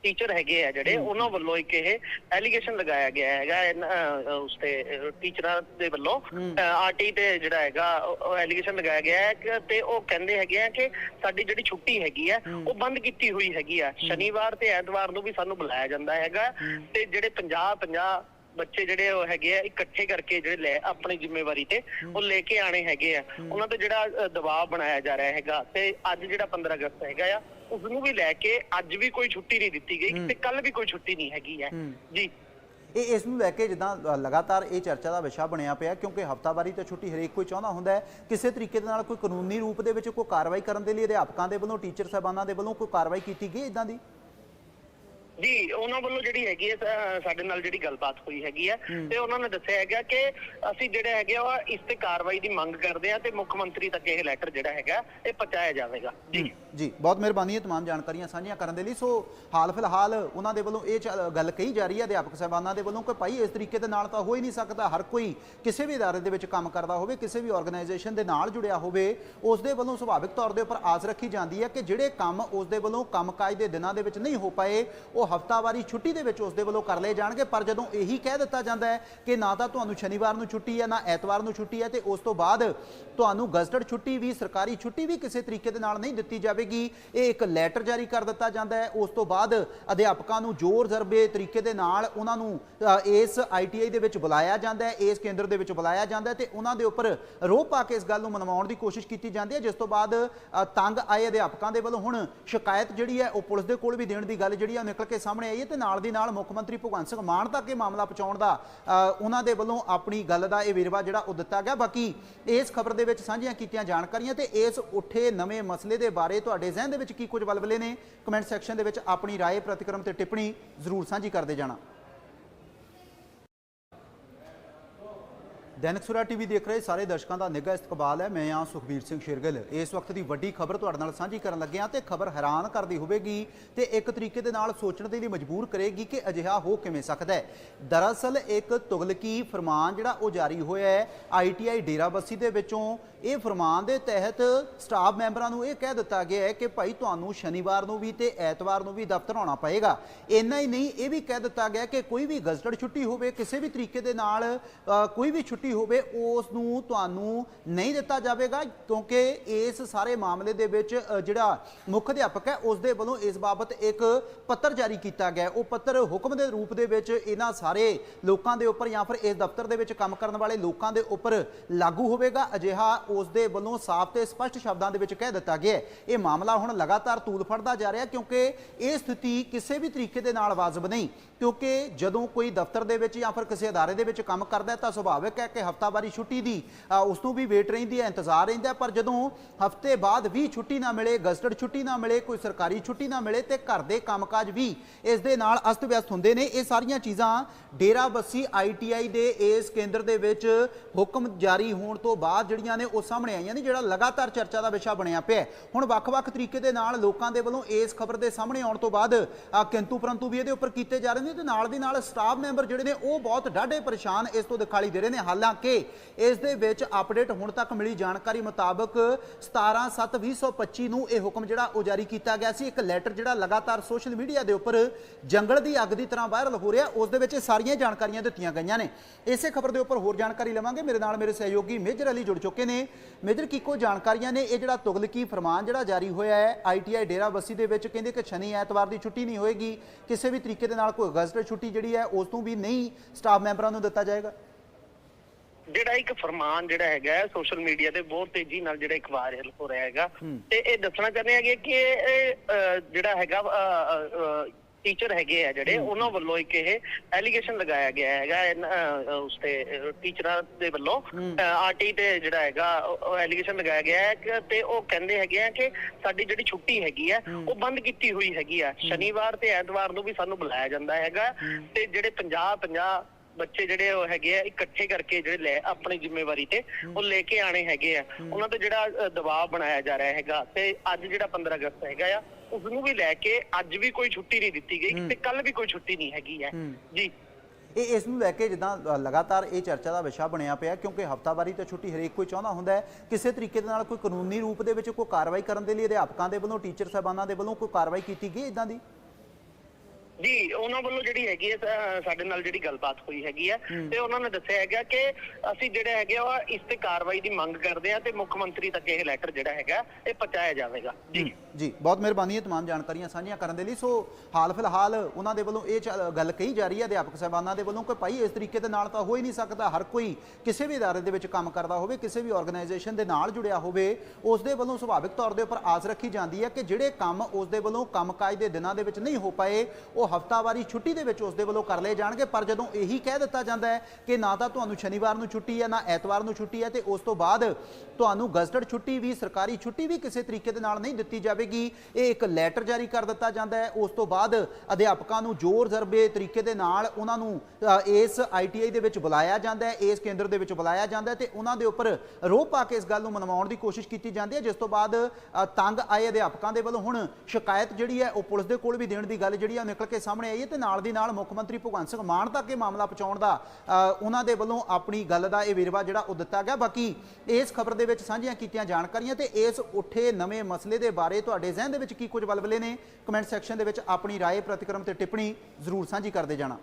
ਟੀਚਰ ਹੈਗੇ ਆ ਜਿਹੜੇ ਉਹਨਾਂ ਵੱਲੋਂ ਇੱਕ ਇਹ ਐਲੀਗੇਸ਼ਨ ਲਗਾਇਆ ਗਿਆ ਹੈਗਾ। ਉਸ ਤੇ ਟੀਚਰਾਂ ਦੇ ਵੱਲੋਂ ਆਰਟੀ ਤੇ ਜਿਹੜਾ ਹੈਗਾ ਉਹ ਐਲੀਗੇਸ਼ਨ ਲਗਾਇਆ ਗਿਆ ਹੈ ਕਿ ਤੇ ਉਹ ਕਹਿੰਦੇ ਹੈਗੇ ਆ ਕਿ ਸਾਡੀ ਜਿਹੜੀ ਛੁੱਟੀ ਹੈਗੀ ਆ ਉਹ ਬੰਦ ਕੀਤੀ ਹੋਈ ਹੈਗੀ ਆ। ਸ਼ਨੀਵਾਰ ਤੇ ਐਤਵਾਰ ਨੂੰ ਵੀ ਸਾਨੂੰ ਬੁਲਾਇਆ ਜਾਂਦਾ ਹੈਗਾ। ਤੇ ਜਿਹੜੇ 50 50 ਬੱਚੇ ਜਿਹੜੇ ਉਹ ਹੈਗੇ ਆ ਇਕੱਠੇ ਕਰਕੇ ਜਿਹੜੇ ਲੈ ਆਪਣੀ ਜ਼ਿੰਮੇਵਾਰੀ ਤੇ ਉਹ ਲੈ ਕੇ ਆਣੇ ਹੈਗੇ ਆ। ਉਹਨਾਂ ਤੇ ਜਿਹੜਾ ਦਬਾਅ ਬਣਾਇਆ ਜਾ ਰਿਹਾ ਹੈਗਾ ਤੇ ਅੱਜ ਜਿਹੜਾ 15 ਅਗਸਤ ਹੈਗਾ ਆ ਉਸ ਨੂੰ ਵੀ ਲੈ ਕੇ ਅੱਜ ਵੀ ਕੋਈ ਛੁੱਟੀ ਨਹੀਂ ਦਿੱਤੀ ਗਈ ਤੇ ਕੱਲ ਵੀ ਕੋਈ ਛੁੱਟੀ ਨਹੀਂ ਹੈਗੀ ਹੈ। ਜੀ। ਇਹ ਇਸ ਨੂੰ ਲੈ ਕੇ ਜਿੱਦਾਂ ਲਗਾਤਾਰ ਇਹ ਚਰਚਾ ਦਾ ਵਿਸ਼ਾ ਬਣਿਆ ਪਿਆ ਕਿਉਂਕਿ ਹਫਤਾਵਾਰੀ ਤੇ ਛੁੱਟੀ ਹਰੇਕ ਕੋਈ ਚਾਹੁੰਦਾ ਹੁੰਦਾ ਹੈ ਕਿਸੇ ਤਰੀਕੇ ਦੇ ਨਾਲ ਕੋਈ ਕਾਨੂੰਨੀ ਰੂਪ ਦੇ ਵਿੱਚ ਕੋਈ ਕਾਰਵਾਈ ਕਰਨ ਦੇ ਲਈ ਅਧਿਆਪਕਾਂ ਦੇ ਵੱਲੋਂ ਟੀਚਰ ਸਾਹਿਬਾਨਾਂ ਦੇ ਵੱਲੋਂ ਕੋਈ ਕਾਰਵਾਈ ਕੀਤੀ ਗਈ ਇਦਾਂ ਦੀ? ਜੀ ਉਹਨਾਂ ਵੱਲੋਂ ਜਿਹੜੀ ਹੈਗੀ ਹੈ ਅ, ਸਾਡੇ ਨਾਲ ਜਿਹੜੀ ਗੱਲਬਾਤ ਹੋਈ ਹੈਗੀ ਹੈ ਤੇ ਉਹਨਾਂ ਨੇ ਦੱਸਿਆ ਹੈਗਾ ਕਿ ਅਸੀਂ ਜਿਹੜੇ ਹੈਗੇ ਆ ਉਹ ਇਸ ਤੇ ਕਾਰਵਾਈ ਦੀ ਮੰਗ ਕਰਦੇ ਆ ਤੇ ਮੁੱਖ ਮੰਤਰੀ ਤੱਕ ਇਹ ਲੈਟਰ ਜਿਹੜਾ ਹੈਗਾ ਇਹ ਪਹੁੰਚਾਇਆ ਜਾਵੇਗਾ ਜੀ ਜੀ ਬਹੁਤ ਮਿਹਰਬਾਨੀ ਹੈ तमाम ਜਾਣਕਾਰੀਆਂ ਸਾਂਝੀਆਂ ਕਰਨ ਦੇ ਲਈ ਸੋ ਹਾਲ ਫਿਲਹਾਲ ਉਹਨਾਂ ਦੇ ਵੱਲੋਂ ਇਹ ਚ- ਗੱਲ ਕਹੀ ਜਾ ਰਹੀ ਹੈ ਅਧਿਆਪਕ ਸਾਹਿਬਾਨਾਂ ਦੇ ਵੱਲੋਂ ਕਿ ਭਾਈ ਇਸ ਤਰੀਕੇ ਦੇ ਨਾਲ ਤਾਂ ਹੋ ਹੀ ਨਹੀਂ ਸਕਦਾ ਹਰ ਕੋਈ ਕਿਸੇ ਵੀ ਅਦਾਰੇ ਦੇ ਵਿੱਚ ਕੰਮ ਕਰਦਾ ਹੋਵੇ ਕਿਸੇ ਵੀ ਆਰਗੇਨਾਈਜੇਸ਼ਨ ਦੇ ਨਾਲ ਜੁੜਿਆ ਹੋਵੇ ਉਸ ਦੇ ਵੱਲੋਂ ਸੁਭਾਵਿਕ ਤੌਰ ਦੇ ਉੱਪਰ ਆਸ ਰੱਖੀ ਜਾਂਦੀ ਹੈ ਕਿ ਜਿਹੜੇ ਕੰਮ ਉਸ ਦੇ ਵੱਲੋਂ ਕੰਮਕਾਜ ਦੇ ਦਿਨਾਂ ਦੇ ਵਿੱਚ ਨਹੀਂ ਹੋ ਪਾਏ ਉਹ ਹਫਤਾਵਾਰੀ ਛੁੱਟੀ ਦੇ ਵਿੱਚ ਉਸ ਦੇ ਵੱਲੋਂ ਕਰ ਲਏ ਜਾਣਗੇ। ਪਰ ਜਦੋਂ ਇਹੀ ਕਹਿ ਦਿੱਤਾ ਜਾਂਦਾ ਹੈ ਕਿ ਨਾ ਤਾਂ ਤੁਹਾਨੂੰ ਸ਼ਨੀਵਾਰ ਨੂੰ ਛੁੱਟੀ ਹੈ ਨਾ ਐਤਵਾਰ ਨੂੰ ਛੁੱਟੀ ਹੈ ਤੇ ਉਸ ਤੋਂ ਬਾਅਦ ਤੁਹਾਨੂੰ ਗਜ਼ਟਡ ਛੁੱਟੀ ਵੀ ਸਰਕਾਰੀ ਛੁੱਟੀ ਵੀ ਕਿਸੇ ਤਰੀਕੇ ਦੇ ਨਾਲ ਨਹੀਂ ਦਿੱਤੀ ਜਾਵੇਗੀ। ਇਹ ਇੱਕ ਲੈਟਰ ਜਾਰੀ ਕਰ ਦਿੱਤਾ ਜਾਂਦਾ ਹੈ। ਉਸ ਤੋਂ ਬਾਅਦ ਅਧਿਆਪਕਾਂ ਨੂੰ ਜ਼ੋਰ ਜ਼ਰਬੇ ਤਰੀਕੇ ਦੇ ਨਾਲ ਉਹਨਾਂ ਨੂੰ ਅ, ਇਸ ਆਈਟੀਆਈ ਦੇ ਵਿੱਚ ਬੁਲਾਇਆ ਜਾਂਦਾ ਹੈ ਇਸ ਕੇਂਦਰ ਦੇ ਵਿੱਚ ਬੁਲਾਇਆ ਜਾਂਦਾ ਹੈ ਤੇ ਉਹਨਾਂ ਦੇ ਉੱਪਰ ਰੋਹ ਪਾ ਕੇ ਇਸ ਗੱਲ ਨੂੰ ਮਨਵਾਉਣ ਦੀ ਕੋਸ਼ਿਸ਼ ਕੀਤੀ ਜਾਂਦੀ ਹੈ। ਜਿਸ ਤੋਂ ਬਾਅਦ ਤੰਗ ਆਏ ਅਧਿਆਪਕਾਂ ਦੇ ਵੱਲੋਂ ਹੁਣ ਸ਼ਿਕਾਇਤ ਜਿਹੜੀ ਹੈ ਉਹ ਪੁਲਿਸ ਦੇ ਕੋਲ ਵੀ ਦੇਣ ਦੀ ਗੱਲ ਜਿਹੜੀ ਆ ਉਹ ਨਿਕਲ ਕੇ ਸਾਹਮਣੇ ਆਈ ਹੈ ਤੇ ਨਾਲ ਦੀ ਨਾਲ ਮੁੱਖ ਮੰਤਰੀ ਭਗਵੰਤ ਸਿੰਘ ਮਾਨ ਤੱਕ ਇਹ ਮਾਮਲਾ ਪਹੁੰਚਾਉਣ ਦਾ ਅ, ਉਹਨਾਂ ਦੇ ਵੱਲੋਂ ਆਪਣੀ ਗੱਲ ਦਾ ਇਹ ਵੇਰਵਾ ਜਿਹੜਾ ਉਹ ਦਿੱਤਾ ਗਿਆ ਬਾਕੀ ਇਸ ਖਬਰ ਦੇ ਵਿੱਚ ਸਾਂਝੀਆਂ ਕੀਤੀਆਂ ਜਾਣਕਾਰੀਆਂ ਤੇ ਇਸ ਉੱਠੇ ਨਵੇਂ ਮਸਲੇ ਦੇ ਬਾਰੇ ਤੁਹਾਡੇ ਜ਼ਿਹਨ ਦੇ ਵਿੱਚ ਕੀ ਕੁਝ ਵਲਵਲੇ ਨੇ ਕਮੈਂਟ ਸੈਕਸ਼ਨ ਦੇ ਵਿੱਚ ਆਪਣੀ رائے ਪ੍ਰਤੀਕਰਮ ਤੇ ਟਿੱਪਣੀ ਜ਼ਰੂਰ ਸਾਂਝੀ ਕਰਦੇ ਜਾਣਾ ਦੈਨਿਕ ਸੁਰਾ ਟੀਵੀ ਦੇਖ ਰਹੇ ਸਾਰੇ ਦਰਸ਼ਕਾਂ ਦਾ ਨਿੱਘਾ ਇਸਤਕਬਾਲ ਹੈ। ਮੈਂ ਹਾਂ ਸੁਖਬੀਰ ਸਿੰਘ ਸ਼ੇਰਗਿੱਲ। ਇਸ ਵਕਤ ਦੀ ਵੱਡੀ ਖਬਰ ਤੁਹਾਡੇ ਨਾਲ ਸਾਂਝੀ ਕਰਨ ਲੱਗੇ ਹਾਂ ਤੇ ਖਬਰ ਹੈਰਾਨ ਕਰਦੀ ਹੋਵੇਗੀ ਤੇ ਇੱਕ ਤਰੀਕੇ ਦੇ ਨਾਲ ਸੋਚਣ ਦੇ ਲਈ ਮਜਬੂਰ ਕਰੇਗੀ ਕਿ ਅਜਿਹਾ ਹੋ ਕਿਵੇਂ ਸਕਦਾ ਹੈ। ਦਰਅਸਲ ਇੱਕ ਤੁਗਲਕੀ ਫਰਮਾਨ ਜਿਹੜਾ ਉਹ ਜਾਰੀ ਹੋਇਆ ਹੈ ਆਈਟੀਆਈ ਡੇਰਾ ਬੱਸੀ ਦੇ ਵਿੱਚੋਂ। ਇਹ ਫਰਮਾਨ ਦੇ ਤਹਿਤ ਸਟਾਫ ਮੈਂਬਰਾਂ ਨੂੰ ਇਹ ਕਹਿ ਦਿੱਤਾ ਗਿਆ ਹੈ ਕਿ ਭਾਈ ਤੁਹਾਨੂੰ ਸ਼ਨੀਵਾਰ ਨੂੰ ਵੀ ਤੇ ਐਤਵਾਰ ਨੂੰ ਵੀ ਦਫ਼ਤਰ ਆਉਣਾ ਪਏਗਾ। ਇੰਨਾ ਹੀ ਨਹੀਂ, ਇਹ ਵੀ ਕਹਿ ਦਿੱਤਾ ਗਿਆ ਕਿ ਕੋਈ ਵੀ ਗਜ਼ਟਡ ਛੁੱਟੀ ਹੋਵੇ, ਕਿਸੇ ਵੀ ਤਰੀਕੇ ਦੇ ਨਾਲ ਕੋਈ ਵੀ ਛੁੱਟੀ ਹੋਵੇ, ਉਸ ਨੂੰ ਤੁਹਾਨੂੰ ਨਹੀਂ ਦਿੱਤਾ ਜਾਵੇਗਾ, ਕਿਉਂਕਿ ਇਸ ਸਾਰੇ ਮਾਮਲੇ ਦੇ ਵਿੱਚ ਜਿਹੜਾ ਮੁੱਖ ਅਧਿਆਪਕ ਹੈ ਉਸ ਦੇ ਵੱਲੋਂ ਇਸ ਬਾਬਤ ਇੱਕ ਪੱਤਰ ਜਾਰੀ ਕੀਤਾ ਗਿਆ ਉਹ ਪੱਤਰ ਹੁਕਮ ਦੇ ਰੂਪ ਦੇ ਵਿੱਚ ਇਹਨਾਂ ਸਾਰੇ ਲੋਕਾਂ ਦੇ ਉੱਪਰ ਜਾਂ ਫਿਰ ਇਸ ਦਫ਼ਤਰ ਦੇ ਵਿੱਚ ਕੰਮ ਕਰਨ ਵਾਲੇ ਲੋਕਾਂ ਦੇ ਉੱਪਰ ਲਾਗੂ ਹੋਵੇਗਾ ਅਜਿਹਾ ਉਸ ਦੇ ਵੱਲੋਂ ਸਾਫ਼ ਤੇ ਸਪਸ਼ਟ ਸ਼ਬਦਾਂ ਦੇ ਵਿੱਚ ਕਹਿ ਦਿੱਤਾ ਗਿਆ ਹੈ। ਇਹ ਮਾਮਲਾ ਹੁਣ ਲਗਾਤਾਰ ਤੂਲ ਫੜਦਾ ਜਾ ਰਿਹਾ ਕਿਉਂਕਿ ਇਹ ਸਥਿਤੀ ਕਿਸੇ ਵੀ ਤਰੀਕੇ ਦੇ ਨਾਲ ਵਾਜਬ ਨਹੀਂ, ਕਿਉਂਕਿ ਜਦੋਂ ਕੋਈ ਦਫ਼ਤਰ ਦੇ ਵਿੱਚ ਜਾਂ ਫਿਰ ਕਿਸੇ ਅਦਾਰੇ ਦੇ ਵਿੱਚ ਕੰਮ ਕਰਦਾ ਹੈ, ਤਾਂ ਸੁਭਾਵਿਕ ਹੈ ਕਿ ਕਿ ਹਫਤਾਵਾਰੀ ਛੁੱਟੀ ਦੀ ਉਸ ਨੂੰ ਵੀ ਵੇਟ ਰਹਿੰਦੀ ਹੈ, ਇੰਤਜ਼ਾਰ ਰਹਿੰਦਾ ਪਰ ਜਦੋਂ ਹਫ਼ਤੇ ਬਾਅਦ ਵੀ ਛੁੱਟੀ ਨਾ ਮਿਲੇ, ਗਜ਼ਟਡ ਛੁੱਟੀ ਨਾ ਮਿਲੇ, ਕੋਈ ਸਰਕਾਰੀ ਛੁੱਟੀ ਨਾ ਮਿਲੇ ਤੇ ਘਰ ਦੇ ਕੰਮਕਾਜ ਵੀ ਇਸ ਦੇ ਨਾਲ ਅਸਤ ਵਿਅਸਤ ਹੁੰਦੇ ਨੇ, ਇਹ ਸਾਰੀਆਂ ਚੀਜ਼ਾਂ ਡੇਰਾ ਬੱਸੀ ਆਈਟੀਆਈ ਦੇ ਇਸ ਕੇਂਦਰ ਦੇ ਵਿੱਚ ਹੁਕਮ ਜਾਰੀ ਹੋਣ ਤੋਂ ਬਾਅਦ ਜਿਹੜੀਆਂ ਨੇ ਉਹ ਸਾਹਮਣੇ ਆਈਆਂ ਨੇ, ਜਿਹੜਾ ਲਗਾਤਾਰ ਚਰਚਾ ਦਾ ਵਿਸ਼ਾ ਬਣਿਆ ਪਿਆ ਹੁਣ ਵੱਖ-ਵੱਖ ਤਰੀਕੇ ਦੇ ਨਾਲ ਲੋਕਾਂ ਦੇ ਵੱਲੋਂ ਇਸ ਖਬਰ ਦੇ ਸਾਹਮਣੇ ਆਉਣ ਤੋਂ ਬਾਅਦ ਕਿੰਤੂ ਪਰੰਤੂ ਵੀ ਇਹਦੇ ਉੱਪਰ ਕੀਤੇ ਜਾ ਰਹੇ ਨੇ ਤੇ ਨਾਲ ਦੀ ਨਾਲ ਸਟਾਫ ਮੈਂਬਰ ਜਿਹੜੇ ਨੇ ਉਹ ਬਹੁਤ ਡਾਢੇ ਪਰੇਸ਼ਾਨ ਇਸ ਤੋਂ ਦਿਖਾਈ ਦੇ ਰਹੇ ਨੇ। ਹਾਲਾਂਕਿ ਇਸ ਦੇ ਵਿੱਚ ਅਪਡੇਟ ਹੁਣ ਤੱਕ ਮਿਲੀ ਜਾਣਕਾਰੀ ਮੁਤਾਬਕ 17/7/2025 ਨੂੰ ਇਹ ਹੁਕਮ ਜਿਹੜਾ ਉਹ ਜਾਰੀ ਕੀਤਾ ਗਿਆ ਸੀ। ਇੱਕ ਲੈਟਰ ਜਿਹੜਾ ਲਗਾਤਾਰ ਸੋਸ਼ਲ ਮੀਡੀਆ ਦੇ ਉੱਪਰ ਜੰਗਲ ਦੀ ਅੱਗ ਦੀ ਤਰ੍ਹਾਂ ਵਾਇਰਲ ਹੋ ਰਿਹਾ, ਉਸ ਦੇ ਵਿੱਚ ਇਹ ਸਾਰੀਆਂ ਜਾਣਕਾਰੀਆਂ ਦਿੱਤੀਆਂ ਗਈਆਂ ਨੇ। ਇਸੇ ਖਬਰ ਦੇ ਉੱਪਰ ਹੋਰ ਜਾਣਕਾਰੀ ਲਵਾਂਗੇ। ਮੇਰੇ ਨਾਲ ਮੇਰੇ ਸਹਿਯੋਗੀ ਮੇਜਰ ਅਲੀ ਜੁੜ ਚੁੱਕੇ ਨੇ। ਮੇਜਰ ਕੀਕੋ ਜਾਣਕਾਰੀਆਂ ਨੇ? ਇਹ ਜਿਹੜਾ ਤੁਗਲਕੀ ਫਰਮਾਨ ਜਿਹੜਾ ਜਾਰੀ ਹੋਇਆ ਹੈ ਆਈਟੀਆਈ ਡੇਰਾ ਬੱਸੀ ਦੇ ਵਿੱਚ ਕਹਿੰਦੇ ਕਿ ਸ਼ਨੀ ਐਤਵਾਰ ਦੀ ਛੁੱਟੀ ਨਹੀਂ ਹੋਏਗੀ। ਕਿਸੇ ਵੀ ਤਰੀਕੇ ਦੇ ਨਾਲ ਕੋਈ ਗਜ਼ਟ ਛੁੱਟੀ ਜਿਹੜੀ ਹੈ, ਉਸ ਤੋਂ ਵੀ ਨਹੀਂ ਸਟਾਫ ਮੈਂਬਰਾਂ ਨੂੰ ਦਿੱਤਾ ਜਾਏਗਾ। ਜਿਹੜਾ ਇੱਕ ਫਰਮਾਨ ਜਿਹੜਾ ਹੈਗਾ ਸੋਸ਼ਲ ਮੀਡੀਆ ਤੇ ਬਹੁਤ ਤੇਜ਼ੀ ਨਾਲ ਜਿਹੜਾ ਇੱਕ ਵਾਇਰਲ ਹੋ ਰਿਹਾ ਹੈਗਾ। ਤੇ ਇਹ ਦੱਸਣਾ ਚਾਹੁੰਦੇ ਹੈਗੇ ਕਿ ਇਹ ਜਿਹੜਾ ਹੈਗਾ ਟੀਚਰ ਹੈਗੇ ਆ ਜਿਹੜੇ ਉਹਨਾਂ ਵੱਲੋਂ ਇੱਕ ਇਹ ਐਲੀਗੇਸ਼ਨ ਲਗਾਇਆ ਗਿਆ ਹੈਗਾ। ਉਸ ਤੇ ਟੀਚਰਾਂ ਦੇ ਵੱਲੋਂ ਆਰਟੀ ਤੇ ਜਿਹੜਾ ਹੈਗਾ ਉਹ ਐਲੀਗੇਸ਼ਨ ਲਗਾਇਆ ਗਿਆ ਹੈ ਕਿ ਤੇ ਉਹ ਕਹਿੰਦੇ ਹੈਗੇ ਆ ਕਿ ਸਾਡੀ ਜਿਹੜੀ ਛੁੱਟੀ ਹੈਗੀ ਆ ਉਹ ਬੰਦ ਕੀਤੀ ਹੋਈ ਹੈਗੀ ਆ। ਸ਼ਨੀਵਾਰ ਤੇ ਐਤਵਾਰ ਨੂੰ ਵੀ ਸਾਨੂੰ ਬੁਲਾਇਆ ਜਾਂਦਾ ਹੈਗਾ। ਤੇ ਜਿਹੜੇ 50 50 ਬੱਚੇ ਜਿਹੜੇ ਉਹ ਹੈਗੇ ਆ ਇਕੱਠੇ ਕਰਕੇ ਜਿਹੜੇ ਲੈ ਆਪਣੀ ਜ਼ਿੰਮੇਵਾਰੀ ਤੇ ਉਹ ਲੈ ਕੇ ਆਣੇ ਹੈਗੇ ਆ। ਉਹਨਾਂ ਤੇ ਜਿਹੜਾ ਦਬਾਅ ਬਣਾਇਆ ਜਾ ਰਿਹਾ ਹੈਗਾ ਤੇ ਅੱਜ ਜਿਹੜਾ 15 ਅਗਸਤ ਹੈਗਾ ਆ ਉਸ ਨੂੰ ਵੀ ਲੈ ਕੇ ਅੱਜ ਵੀ ਕੋਈ ਛੁੱਟੀ ਨਹੀਂ ਦਿੱਤੀ ਗਈ ਤੇ ਕੱਲ ਵੀ ਕੋਈ ਛੁੱਟੀ ਨਹੀਂ ਹੈਗੀ ਹੈ। ਜੀ। ਇਹ ਇਸ ਨੂੰ ਲੈ ਕੇ ਜਿੱਦਾਂ ਲਗਾਤਾਰ ਇਹ ਚਰਚਾ ਦਾ ਵਿਸ਼ਾ ਬਣਿਆ ਪਿਆ ਕਿਉਂਕਿ ਹਫਤਾਵਾਰੀ ਤੇ ਛੁੱਟੀ ਹਰੇਕ ਕੋਈ ਚਾਹੁੰਦਾ ਹੁੰਦਾ ਹੈ। ਕਿਸੇ ਤਰੀਕੇ ਦੇ ਨਾਲ ਕੋਈ ਕਾਨੂੰਨੀ ਰੂਪ ਦੇ ਵਿੱਚ ਕੋਈ ਕਾਰਵਾਈ ਕਰਨ ਦੇ ਲਈ ਅਧਿਆਪਕਾਂ ਦੇ ਵੱਲੋਂ ਟੀਚਰ ਸਾਹਿਬਾਨਾਂ ਦੇ ਵੱਲੋਂ ਕੋਈ ਕਾਰਵਾਈ ਕੀਤੀ ਗਈ ਇਦਾਂ ਦੀ? ਜੀ ਉਹਨਾਂ ਵੱਲੋਂ ਜਿਹੜੀ ਹੈਗੀ ਹੈ ਸਾਡੇ ਨਾਲ ਜਿਹੜੀ ਗੱਲਬਾਤ ਹੋਈ ਹੈਗੀ ਹੈ ਤੇ ਉਹਨਾਂ ਨੇ ਦੱਸਿਆ ਹੈਗਾ ਕਿ ਅਸੀਂ ਜਿਹੜਾ ਹੈਗੇ ਆ ਇਸ ਤੇ ਕਾਰਵਾਈ ਦੀ ਮੰਗ ਕਰਦੇ ਆ ਤੇ ਮੁੱਖ ਮੰਤਰੀ ਤੱਕ ਇਹ ਲੈਟਰ ਜਿਹੜਾ ਹੈਗਾ ਇਹ ਪਹੁੰਚਾਇਆ ਜਾਵੇਗਾ। ਜੀ ਜੀ ਬਹੁਤ ਮਿਹਰਬਾਨੀ ਹੈ ਤਮਾਮ ਜਾਣਕਾਰੀਆਂ ਸਾਂਝੀਆਂ ਕਰਨ ਦੇ ਲਈ। ਸੋ ਹਾਲ ਫਿਲਹਾਲ ਉਹਨਾਂ ਦੇ ਵੱਲੋਂ ਇਹ ਗੱਲ ਕਹੀ ਜਾ ਰਹੀ ਹੈ ਅਧਿਆਪਕ ਸਾਹਿਬਾਨਾਂ ਦੇ ਵੱਲੋਂ ਕਿ ਭਾਈ ਇਸ ਤਰੀਕੇ ਦੇ ਨਾਲ ਤਾਂ ਹੋ ਹੀ ਨਹੀਂ ਸਕਦਾ ਹਰ ਕੋਈ ਕਿਸੇ ਵੀ ਇਦਾਰੇ ਦੇ ਵਿੱਚ ਕੰਮ ਕਰਦਾ ਹੋਵੇ ਕਿਸੇ ਵੀ ਆਰਗੇਨਾਈਜੇਸ਼ਨ ਦੇ ਨਾਲ ਜੁੜਿਆ ਹੋਵੇ ਉਸ ਦੇ ਵੱਲੋਂ ਸੁਭਾਵਿਕ ਤੌਰ ਦੇ ਉੱਪਰ ਆਸ ਰੱਖੀ ਜਾਂਦੀ ਹੈ ਕਿ ਜਿਹੜੇ ਕੰਮ ਉਸ ਦੇ ਵੱਲੋਂ ਕੰਮਕਾਜ ਦੇ ਦਿਨਾਂ ਦੇ ਵਿੱਚ ਨਹੀਂ ਹੋ ਪਾਏ ਉਹ ਹਫਤਾਵਾਰੀ ਛੁੱਟੀ ਦੇ ਵਿੱਚ ਉਸ ਦੇ ਵੱਲੋਂ ਕਰ ਲਏ ਜਾਣਗੇ। ਪਰ ਜਦੋਂ ਇਹੀ ਕਹਿ ਦਿੱਤਾ ਜਾਂਦਾ ਹੈ ਕਿ ਨਾ ਤਾਂ ਤੁਹਾਨੂੰ ਸ਼ਨੀਵਾਰ ਨੂੰ ਛੁੱਟੀ ਹੈ ਨਾ ਐਤਵਾਰ ਨੂੰ ਛੁੱਟੀ ਹੈ ਤੇ ਉਸ ਤੋਂ ਬਾਅਦ ਤੁਹਾਨੂੰ ਗਜ਼ਟਡ ਛੁੱਟੀ ਵੀ ਸਰਕਾਰੀ ਛੁੱਟੀ ਵੀ ਕਿਸੇ ਤਰੀਕੇ ਦੇ ਨਾਲ ਨਹੀਂ ਦਿੱਤੀ ਜਾਵੇਗੀ। ਇਹ ਇੱਕ ਲੈਟਰ ਜਾਰੀ ਕਰ ਦਿੱਤਾ ਜਾਂਦਾ ਹੈ। ਉਸ ਤੋਂ ਬਾਅਦ ਅਧਿਆਪਕਾਂ ਨੂੰ ਜ਼ੋਰ ਜ਼ਰਬੇ ਤਰੀਕੇ ਦੇ ਨਾਲ ਉਹਨਾਂ ਨੂੰ ਅ, ਇਸ ਆਈਟੀਆਈ ਦੇ ਵਿੱਚ ਬੁਲਾਇਆ ਜਾਂਦਾ ਹੈ ਇਸ ਕੇਂਦਰ ਦੇ ਵਿੱਚ ਬੁਲਾਇਆ ਜਾਂਦਾ ਹੈ ਤੇ ਉਹਨਾਂ ਦੇ ਉੱਪਰ ਰੋਹ ਪਾ ਕੇ ਇਸ ਗੱਲ ਨੂੰ ਮਨਵਾਉਣ ਦੀ ਕੋਸ਼ਿਸ਼ ਕੀਤੀ ਜਾਂਦੀ ਹੈ। ਜਿਸ ਤੋਂ ਬਾਅਦ ਤੰਗ ਆਏ ਅਧਿਆਪਕਾਂ ਦੇ ਵੱਲੋਂ ਹੁਣ ਸ਼ਿਕਾਇਤ ਜਿਹੜੀ ਹੈ ਉਹ ਪੁਲਿਸ ਦੇ ਕੋਲ ਵੀ ਦੇਣ ਦੀ ਗੱਲ ਜਿਹੜੀ ਆ ਉਹ ਨਿਕਲ ਕੇ ਸਾਹਮਣੇ ਆਈ ਹੈ ਤੇ ਨਾਲ ਦੀ ਨਾਲ ਮੁੱਖ ਮੰਤਰੀ ਭਗਵੰਤ ਸਿੰਘ ਮਾਨ ਤੱਕ ਇਹ ਮਾਮਲਾ ਪਹੁੰਚਾਉਣ ਦਾ ਉਹਨਾਂ ਦੇ ਵੱਲੋਂ ਆਪਣੀ ਗੱਲ ਦਾ ਇਹ ਵੇਰਵਾ ਜਿਹੜਾ ਉਹ ਦਿੱਤਾ ਗਿਆ। ਬਾਕੀ ਇਸ ਖਬਰ ਦੇ ਵਿੱਚ ਸਾਂਝੀਆਂ ਕੀਤੀਆਂ ਜਾਣਕਾਰੀਆਂ ਤੇ ਇਸ ਉੱਠੇ ਨਵੇਂ ਮਸਲੇ ਦੇ ਬਾਰੇ ਤੁਹਾਡੇ ਜ਼ਿਹਨ ਦੇ ਵਿੱਚ ਕੀ ਕੁਝ ਬਲਬਲੇ ਨੇ? ਕਮੈਂਟ ਸੈਕਸ਼ਨ ਦੇ ਵਿੱਚ ਆਪਣੀ ਰਾਏ, ਪ੍ਰਤੀਕਰਮ ਤੇ ਟਿੱਪਣੀ ਜ਼ਰੂਰ ਸਾਂਝੀ ਕਰਦੇ ਜਾਣਾ।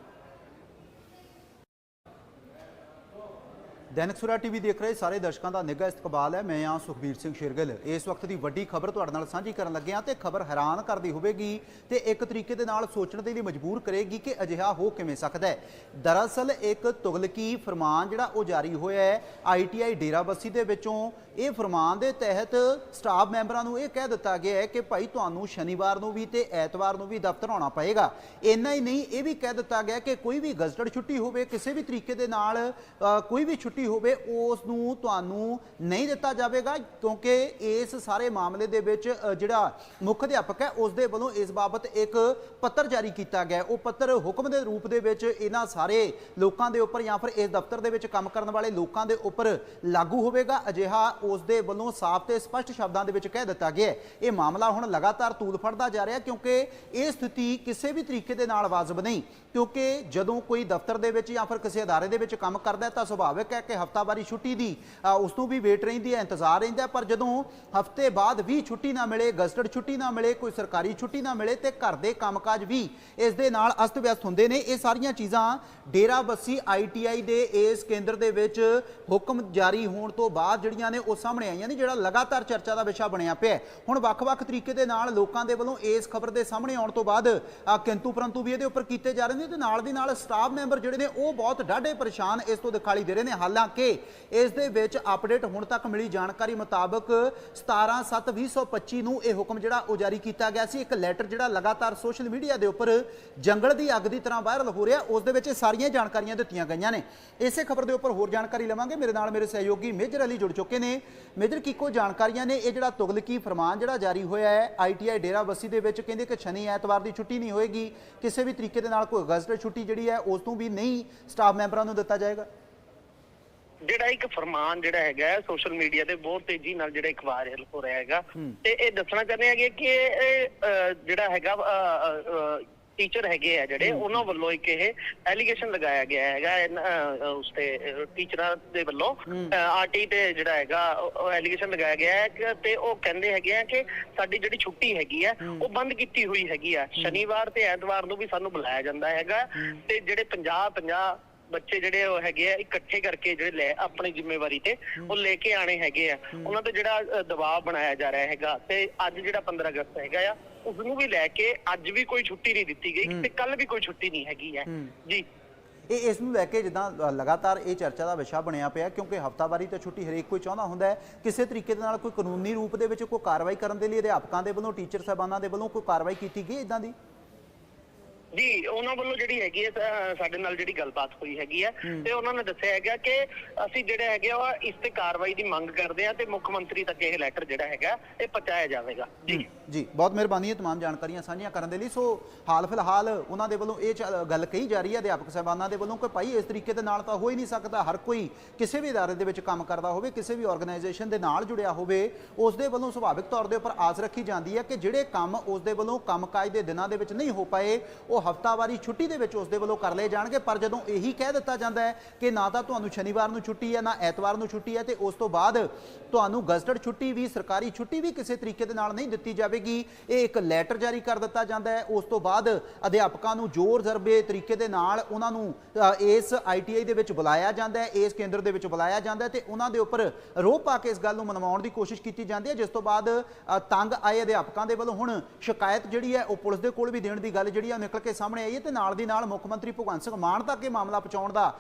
ਦੈਨਿਕ ਸੁਰਾ ਟੀਵੀ ਦੇਖ ਰਹੇ ਸਾਰੇ ਦਰਸ਼ਕਾਂ ਦਾ ਨਿੱਘਾ ਇਸਤਕਬਾਲ ਹੈ। ਮੈਂ ਹਾਂ ਸੁਖਬੀਰ ਸਿੰਘ ਸ਼ੇਰਗਿੱਲ। ਇਸ ਵਕਤ ਦੀ ਵੱਡੀ ਖਬਰ ਤੁਹਾਡੇ ਨਾਲ ਸਾਂਝੀ ਕਰਨ ਲੱਗਿਆ ਹਾਂ ਤੇ ਖਬਰ ਹੈਰਾਨ ਕਰਦੀ ਹੋਵੇਗੀ ਤੇ ਇੱਕ ਤਰੀਕੇ ਦੇ ਨਾਲ ਸੋਚਣ ਦੇ ਲਈ ਮਜਬੂਰ ਕਰੇਗੀ ਕਿ ਅਜਿਹਾ ਹੋ ਕਿਵੇਂ ਸਕਦਾ ਹੈ। ਦਰਅਸਲ ਇੱਕ ਤੁਗਲਕੀ ਫਰਮਾਨ ਜਿਹੜਾ ਉਹ ਜਾਰੀ ਹੋਇਆ ਹੈ ਆਈਟੀਆਈ ਡੇਰਾਬੱਸੀ ਦੇ ਵਿੱਚੋਂ। ਇਹ ਫਰਮਾਨ ਦੇ ਤਹਿਤ ਸਟਾਫ ਮੈਂਬਰਾਂ ਨੂੰ ਇਹ ਕਹਿ ਦਿੱਤਾ ਗਿਆ ਹੈ ਕਿ ਭਾਈ ਤੁਹਾਨੂੰ ਸ਼ਨੀਵਾਰ ਨੂੰ ਵੀ ਤੇ ਐਤਵਾਰ ਨੂੰ ਵੀ ਦਫ਼ਤਰ ਆਉਣਾ ਪਏਗਾ। ਇੰਨਾ ਹੀ ਨਹੀਂ, ਇਹ ਵੀ ਕਹਿ ਦਿੱਤਾ ਗਿਆ ਕਿ ਕੋਈ ਵੀ ਗਜ਼ਟਡ ਛੁੱਟੀ ਹੋਵੇ, ਕਿਸੇ ਵੀ ਤਰੀਕੇ ਦੇ ਨਾਲ ਕੋਈ ਵੀ ਛੁੱਟੀ ਹੋਵੇ, ਉਸ ਨੂੰ ਤੁਹਾਨੂੰ ਨਹੀਂ ਦਿੱਤਾ ਜਾਵੇਗਾ, ਕਿਉਂਕਿ ਇਸ ਸਾਰੇ ਮਾਮਲੇ ਦੇ ਵਿੱਚ ਜਿਹੜਾ ਮੁੱਖ ਅਧਿਆਪਕ ਹੈ ਉਸ ਦੇ ਵੱਲੋਂ ਇਸ ਬਾਬਤ ਇੱਕ ਪੱਤਰ ਜਾਰੀ ਕੀਤਾ ਗਿਆ ਉਹ ਪੱਤਰ ਹੁਕਮ ਦੇ ਰੂਪ ਦੇ ਵਿੱਚ ਇਹਨਾਂ ਸਾਰੇ ਲੋਕਾਂ ਦੇ ਉੱਪਰ ਜਾਂ ਫਿਰ ਇਸ ਦਫ਼ਤਰ ਦੇ ਵਿੱਚ ਕੰਮ ਕਰਨ ਵਾਲੇ ਲੋਕਾਂ ਦੇ ਉੱਪਰ ਲਾਗੂ ਹੋਵੇਗਾ। ਅਜਿਹਾ ਉਸ ਦੇ ਵੱਲੋਂ ਸਾਫ਼ ਤੇ ਸਪਸ਼ਟ ਸ਼ਬਦਾਂ ਦੇ ਵਿੱਚ ਕਹਿ ਦਿੱਤਾ ਗਿਆ ਇਹ ਮਾਮਲਾ ਹੁਣ ਲਗਾਤਾਰ ਤੂਲ ਫੜਦਾ ਜਾ ਰਿਹਾ ਕਿਉਂਕਿ ਇਹ ਸਥਿਤੀ ਕਿਸੇ ਵੀ ਤਰੀਕੇ ਦੇ ਨਾਲ ਵਾਜਬ ਨਹੀਂ, ਕਿਉਂਕਿ ਜਦੋਂ ਕੋਈ ਦਫ਼ਤਰ ਦੇ ਵਿੱਚ ਜਾਂ ਫਿਰ ਕਿਸੇ ਅਦਾਰੇ ਦੇ ਵਿੱਚ ਕੰਮ ਕਰਦਾ ਤਾਂ ਸੁਭਾਵਿਕ ਹੈ ਕਿ ਹਫਤਾਵਾਰੀ ਛੁੱਟੀ ਦੀ ਉਸ ਨੂੰ ਵੀ ਵੇਟ ਰਹਿੰਦੀ ਹੈ, ਇੰਤਜ਼ਾਰ ਰਹਿੰਦਾ ਪਰ ਜਦੋਂ ਹਫ਼ਤੇ ਬਾਅਦ ਵੀ ਛੁੱਟੀ ਨਾ ਮਿਲੇ, ਗਜ਼ਟਡ ਛੁੱਟੀ ਨਾ ਮਿਲੇ, ਕੋਈ ਸਰਕਾਰੀ ਛੁੱਟੀ ਨਾ ਮਿਲੇ ਤੇ ਘਰ ਦੇ ਕੰਮਕਾਜ ਵੀ ਇਸ ਦੇ ਨਾਲ ਅਸਤ ਵਿਅਸਤ ਹੁੰਦੇ ਨੇ, ਇਹ ਸਾਰੀਆਂ ਚੀਜ਼ਾਂ ਡੇਰਾ ਬੱਸੀ ਆਈਟੀਆਈ ਦੇ ਇਸ ਕੇਂਦਰ ਦੇ ਵਿੱਚ ਹੁਕਮ ਜਾਰੀ ਹੋਣ ਤੋਂ ਬਾਅਦ ਜਿਹੜੀਆਂ ਨੇ ਉਹ ਸਾਹਮਣੇ ਆਈਆਂ ਨੇ, ਜਿਹੜਾ ਲਗਾਤਾਰ ਚਰਚਾ ਦਾ ਵਿਸ਼ਾ ਬਣਿਆ ਪਿਆ ਹੁਣ ਵੱਖ-ਵੱਖ ਤਰੀਕੇ ਦੇ ਨਾਲ ਲੋਕਾਂ ਦੇ ਵੱਲੋਂ ਇਸ ਖਬਰ ਦੇ ਸਾਹਮਣੇ ਆਉਣ ਤੋਂ ਬਾਅਦ ਕਿੰਤੂ ਪਰੰਤੂ ਵੀ ਇਹਦੇ ਉੱਪਰ ਕੀਤੇ ਜਾ ਰਹੇ ਨੇ ਤੇ ਨਾਲ ਦੀ ਨਾਲ ਸਟਾਫ ਮੈਂਬਰ ਜਿਹੜੇ ਨੇ ਉਹ ਬਹੁਤ ਡਾਢੇ ਪਰੇਸ਼ਾਨ ਇਸ ਤੋਂ ਦਿਖਾਈ ਦੇ ਰਹੇ ਨੇ। ਹਾਲਾਂਕਿ ਹਾਲਾਂਕਿ ਇਸ ਦੇ ਵਿੱਚ ਅਪਡੇਟ ਹੁਣ ਤੱਕ ਮਿਲੀ ਜਾਣਕਾਰੀ ਮੁਤਾਬਕ 17/7/2025 ਨੂੰ ਇਹ ਹੁਕਮ ਜਿਹੜਾ ਉਹ ਜਾਰੀ ਕੀਤਾ ਗਿਆ ਸੀ। ਇੱਕ ਲੈਟਰ ਜਿਹੜਾ ਲਗਾਤਾਰ ਸੋਸ਼ਲ ਮੀਡੀਆ ਦੇ ਉੱਪਰ ਜੰਗਲ ਦੀ ਅੱਗ ਦੀ ਤਰ੍ਹਾਂ ਵਾਇਰਲ ਹੋ ਰਿਹਾ, ਉਸ ਦੇ ਵਿੱਚ ਇਹ ਸਾਰੀਆਂ ਜਾਣਕਾਰੀਆਂ ਦਿੱਤੀਆਂ ਗਈਆਂ ਨੇ। ਇਸੇ ਖਬਰ ਦੇ ਉੱਪਰ ਹੋਰ ਜਾਣਕਾਰੀ ਲਵਾਂਗੇ। ਮੇਰੇ ਨਾਲ ਮੇਰੇ ਸਹਿਯੋਗੀ ਮੇਜਰ ਅਲੀ ਜੁੜ ਚੁੱਕੇ ਨੇ। ਮੇਜਰ ਕੀਕੋ ਜਾਣਕਾਰੀਆਂ ਨੇ? ਇਹ ਜਿਹੜਾ ਤੁਗਲਕੀ ਫਰਮਾਨ ਜਿਹੜਾ ਜਾਰੀ ਹੋਇਆ ਹੈ ਆਈਟੀਆਈ ਡੇਰਾਬੱਸੀ ਦੇ ਵਿੱਚ ਕਹਿੰਦੇ ਕਿ ਸ਼ਨੀ ਐਤਵਾਰ ਦੀ ਛੁੱਟੀ ਨਹੀਂ ਹੋਏਗੀ। ਕਿਸੇ ਵੀ ਤਰੀਕੇ ਦੇ ਨਾਲ ਕੋਈ ਗਜ਼ਟ ਛੁੱਟੀ ਜਿਹੜੀ ਹੈ, ਉਸ ਤੋਂ ਵੀ ਨਹੀਂ ਸਟਾਫ ਮੈਂਬਰਾਂ ਨੂੰ ਦਿੱਤਾ ਜਾਏਗਾ। ਜਿਹੜਾ ਇੱਕ ਫਰਮਾਨ ਜਿਹੜਾ ਹੈਗਾ ਸੋਸ਼ਲ ਮੀਡੀਆ ਤੇ ਬਹੁਤ ਤੇਜ਼ੀ ਨਾਲ ਜਿਹੜਾ ਇੱਕ ਵਾਇਰਲ ਹੋ ਰਿਹਾ ਹੈਗਾ। ਤੇ ਇਹ ਦੱਸਣਾ ਚਾਹੁੰਦੇ ਹੈਗੇ ਕਿ ਇਹ ਜਿਹੜਾ ਹੈਗਾ ਟੀਚਰ ਹੈਗੇ ਆ ਜਿਹੜੇ ਉਹਨਾਂ ਵੱਲੋਂ ਇੱਕ ਇਹ ਐਲੀਗੇਸ਼ਨ ਲਗਾਇਆ ਗਿਆ ਹੈਗਾ। ਉਸ ਤੇ ਟੀਚਰਾਂ ਦੇ ਵੱਲੋਂ ਆਰਟੀ ਤੇ ਜਿਹੜਾ ਹੈਗਾ ਉਹ ਐਲੀਗੇਸ਼ਨ ਲਗਾਇਆ ਗਿਆ ਹੈ ਤੇ ਉਹ ਕਹਿੰਦੇ ਹੈਗੇ ਆ ਕਿ ਸਾਡੀ ਜਿਹੜੀ ਛੁੱਟੀ ਹੈਗੀ ਆ ਉਹ ਬੰਦ ਕੀਤੀ ਹੋਈ ਹੈਗੀ ਆ। ਸ਼ਨੀਵਾਰ ਤੇ ਐਤਵਾਰ ਨੂੰ ਵੀ ਸਾਨੂੰ ਬੁਲਾਇਆ ਜਾਂਦਾ ਹੈਗਾ। ਤੇ ਜਿਹੜੇ 50 50 ਬੱਚੇ ਜਿਹੜੇ ਉਹ ਹੈਗੇ ਆ ਇਕੱਠੇ ਕਰਕੇ ਜਿਹੜੇ ਲੈ ਆਪਣੀ ਜ਼ਿੰਮੇਵਾਰੀ ਤੇ ਉਹ ਲੈ ਕੇ ਆਣੇ ਹੈਗੇ ਆ। ਉਹਨਾਂ ਤੇ ਜਿਹੜਾ ਦਬਾਅ ਬਣਾਇਆ ਜਾ ਰਿਹਾ ਹੈਗਾ ਤੇ ਅੱਜ ਜਿਹੜਾ 15 ਅਗਸਤ ਹੈਗਾ ਆ ਉਸ ਨੂੰ ਵੀ ਲੈ ਕੇ ਅੱਜ ਵੀ ਕੋਈ ਛੁੱਟੀ ਨਹੀਂ ਦਿੱਤੀ ਗਈ ਤੇ ਕੱਲ ਵੀ ਕੋਈ ਛੁੱਟੀ ਨਹੀਂ ਹੈਗੀ ਹੈ। ਜੀ। ਇਹ ਇਸ ਨੂੰ ਲੈ ਕੇ ਜਿੱਦਾਂ ਲਗਾਤਾਰ ਇਹ ਚਰਚਾ ਦਾ ਵਿਸ਼ਾ ਬਣਿਆ ਪਿਆ ਕਿਉਂਕਿ ਹਫਤਾਵਾਰੀ ਤੇ ਛੁੱਟੀ ਹਰੇਕ ਕੋਈ ਚਾਹੁੰਦਾ ਹੁੰਦਾ ਹੈ। ਕਿਸੇ ਤਰੀਕੇ ਦੇ ਨਾਲ ਕੋਈ ਕਾਨੂੰਨੀ ਰੂਪ ਦੇ ਵਿੱਚ ਕੋਈ ਕਾਰਵਾਈ ਕਰਨ ਦੇ ਲਈ ਅਧਿਆਪਕਾਂ ਦੇ ਵੱਲੋਂ ਟੀਚਰ ਸਾਹਿਬਾਨਾਂ ਦੇ ਵੱਲੋਂ ਕੋਈ ਕਾਰਵਾਈ ਕੀਤੀ ਗਈ ਇਦਾਂ ਦੀ? ਜੀ ਉਹਨਾਂ ਵੱਲੋਂ ਜਿਹੜੀ ਹੈਗੀ ਹੈ ਅ, ਸਾਡੇ ਨਾਲ ਜਿਹੜੀ ਗੱਲਬਾਤ ਹੋਈ ਹੈਗੀ ਹੈ ਤੇ ਉਹਨਾਂ ਨੇ ਦੱਸਿਆ ਹੈਗਾ ਕਿ ਅਸੀਂ ਜਿਹੜੇ ਹੈਗੇ ਆ ਇਸ ਤੇ ਕਾਰਵਾਈ ਦੀ ਮੰਗ ਕਰਦੇ ਆ ਤੇ ਮੁੱਖ ਮੰਤਰੀ ਤੱਕ ਇਹ ਲੈਟਰ ਜਿਹੜਾ ਹੈਗਾ ਇਹ ਪਹੁੰਚਾਇਆ ਜਾਵੇਗਾ ਜੀ ਜੀ ਬਹੁਤ ਮਿਹਰਬਾਨੀ ਹੈ तमाम ਜਾਣਕਾਰੀਆਂ ਸਾਂਝੀਆਂ ਕਰਨ ਦੇ ਲਈ ਸੋ ਹਾਲ ਫਿਲਹਾਲ ਉਹਨਾਂ ਦੇ ਵੱਲੋਂ ਇਹ ਚੱਲ- ਗੱਲ ਕਹੀ ਜਾ ਰਹੀ ਹੈ ਅਧਿਆਪਕ ਸਾਹਿਬਾਨਾਂ ਦੇ ਵੱਲੋਂ ਕਿ ਭਾਈ ਇਸ ਤਰੀਕੇ ਦੇ ਨਾਲ ਤਾਂ ਹੋ ਹੀ ਨਹੀਂ ਸਕਦਾ ਹਰ ਕੋਈ ਕਿਸੇ ਵੀ ਇਦਾਰੇ ਦੇ ਵਿੱਚ ਕੰਮ ਕਰਦਾ ਹੋਵੇ ਕਿਸੇ ਵੀ ਆਰਗੇਨਾਈਜੇਸ਼ਨ ਦੇ ਨਾਲ ਜੁੜਿਆ ਹੋਵੇ ਉਸ ਦੇ ਵੱਲੋਂ ਸੁਭਾਵਿਕ ਤੌਰ ਦੇ ਉੱਪਰ ਆਸ ਰੱਖੀ ਜਾਂਦੀ ਹੈ ਕਿ ਜਿਹੜੇ ਕੰਮ ਉਸ ਦੇ ਵੱਲੋਂ ਕੰਮਕਾਜ ਦੇ ਦਿਨਾਂ ਦੇ ਵਿੱਚ ਨਹੀਂ ਹੋ ਪਾਏ ਉਹ ਹਫਤਾਵਾਰੀ ਛੁੱਟੀ ਦੇ ਵਿੱਚ ਉਸ ਦੇ ਵੱਲੋਂ ਕਰ ਲਏ ਜਾਣਗੇ ਪਰ ਜਦੋਂ ਇਹੀ ਕਹਿ ਦਿੱਤਾ ਜਾਂਦਾ ਹੈ ਕਿ ਨਾ ਤਾਂ ਤੁਹਾਨੂੰ ਸ਼ਨੀਵਾਰ ਨੂੰ ਛੁੱਟੀ ਹੈ ਨਾ ਐਤਵਾਰ ਨੂੰ ਛੁੱਟੀ ਹੈ ਤੇ ਉਸ ਤੋਂ ਬਾਅਦ ਤੁਹਾਨੂੰ ਗਜ਼ਟਡ ਛੁੱਟੀ ਵੀ ਸਰਕਾਰੀ ਛੁੱਟੀ ਵੀ ਕਿਸੇ ਤਰੀਕੇ ਦੇ ਨਾਲ ਨਹੀਂ ਦਿੱਤੀ ਜਾਵੇਗੀ। ਇਹ ਇੱਕ ਲੈਟਰ ਜਾਰੀ ਕਰ ਦਿੱਤਾ ਜਾਂਦਾ ਹੈ। ਉਸ ਤੋਂ ਬਾਅਦ ਅਧਿਆਪਕਾਂ ਨੂੰ ਜ਼ੋਰ ਜ਼ਰਬੇ ਤਰੀਕੇ ਦੇ ਨਾਲ ਉਹਨਾਂ ਨੂੰ ਅ, ਇਸ ਆਈਟੀਆਈ ਦੇ ਵਿੱਚ ਬੁਲਾਇਆ ਜਾਂਦਾ ਹੈ ਇਸ ਕੇਂਦਰ ਦੇ ਵਿੱਚ ਬੁਲਾਇਆ ਜਾਂਦਾ ਹੈ ਤੇ ਉਹਨਾਂ ਦੇ ਉੱਪਰ ਰੋਹ ਪਾ ਕੇ ਇਸ ਗੱਲ ਨੂੰ ਮਨਵਾਉਣ ਦੀ ਕੋਸ਼ਿਸ਼ ਕੀਤੀ ਜਾਂਦੀ ਹੈ ਜਿਸ ਤੋਂ ਬਾਅਦ ਤੰਗ ਆਏ ਅਧਿਆਪਕਾਂ ਦੇ ਵੱਲੋਂ ਹੁਣ ਸ਼ਿਕਾਇਤ ਜਿਹੜੀ ਹੈ ਉਹ ਪੁਲਿਸ ਦੇ ਕੋਲ ਵੀ ਦੇਣ ਦੀ ਗੱਲ ਜਿਹੜੀ ਆ ਨਿਕਲ ਕੇ ਸਾਹਮਣੇ ਆਈ ਹੈ ਤੇ ਨਾਲ ਦੀ ਨਾਲ ਮੁੱਖ ਮੰਤਰੀ ਭਗਵੰਤ ਸਿੰਘ ਮਾਨ ਤੱਕ ਇਹ ਮਾਮਲਾ ਪਹੁੰਚਾਉਣ ਦਾ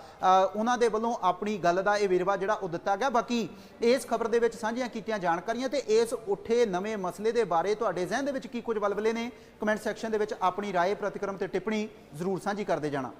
ਉਹਨਾਂ ਦੇ ਵੱਲੋਂ ਆਪਣੀ ਗੱਲ ਦਾ ਇਹ ਵੇਰਵਾ ਜਿਹੜਾ ਉਹ ਦਿੱਤਾ ਗਿਆ। ਬਾਕੀ ਇਸ ਖਬਰ ਦੇ ਵਿੱਚ ਸਾਂਝੀਆਂ ਕੀਤੀਆਂ ਜਾਣਕਾਰੀਆਂ ਤੇ ਇਸ ਉੱਠੇ ਨਵੇਂ ਮਸਲੇ ਦੇ ਬਾਰੇ ਤੁਹਾਡੇ ਜ਼ਿਹਨ ਦੇ ਵਿੱਚ ਕੀ ਕੁਝ ਬਲਬਲੇ ਨੇ? ਕਮੈਂਟ ਸੈਕਸ਼ਨ ਦੇ ਵਿੱਚ ਆਪਣੀ ਰਾਏ, ਪ੍ਰਤੀਕਰਮ ਤੇ ਟਿੱਪਣੀ ਜ਼ਰੂਰ ਸਾਂਝੀ ਕਰਦੇ ਜਾਣਾ।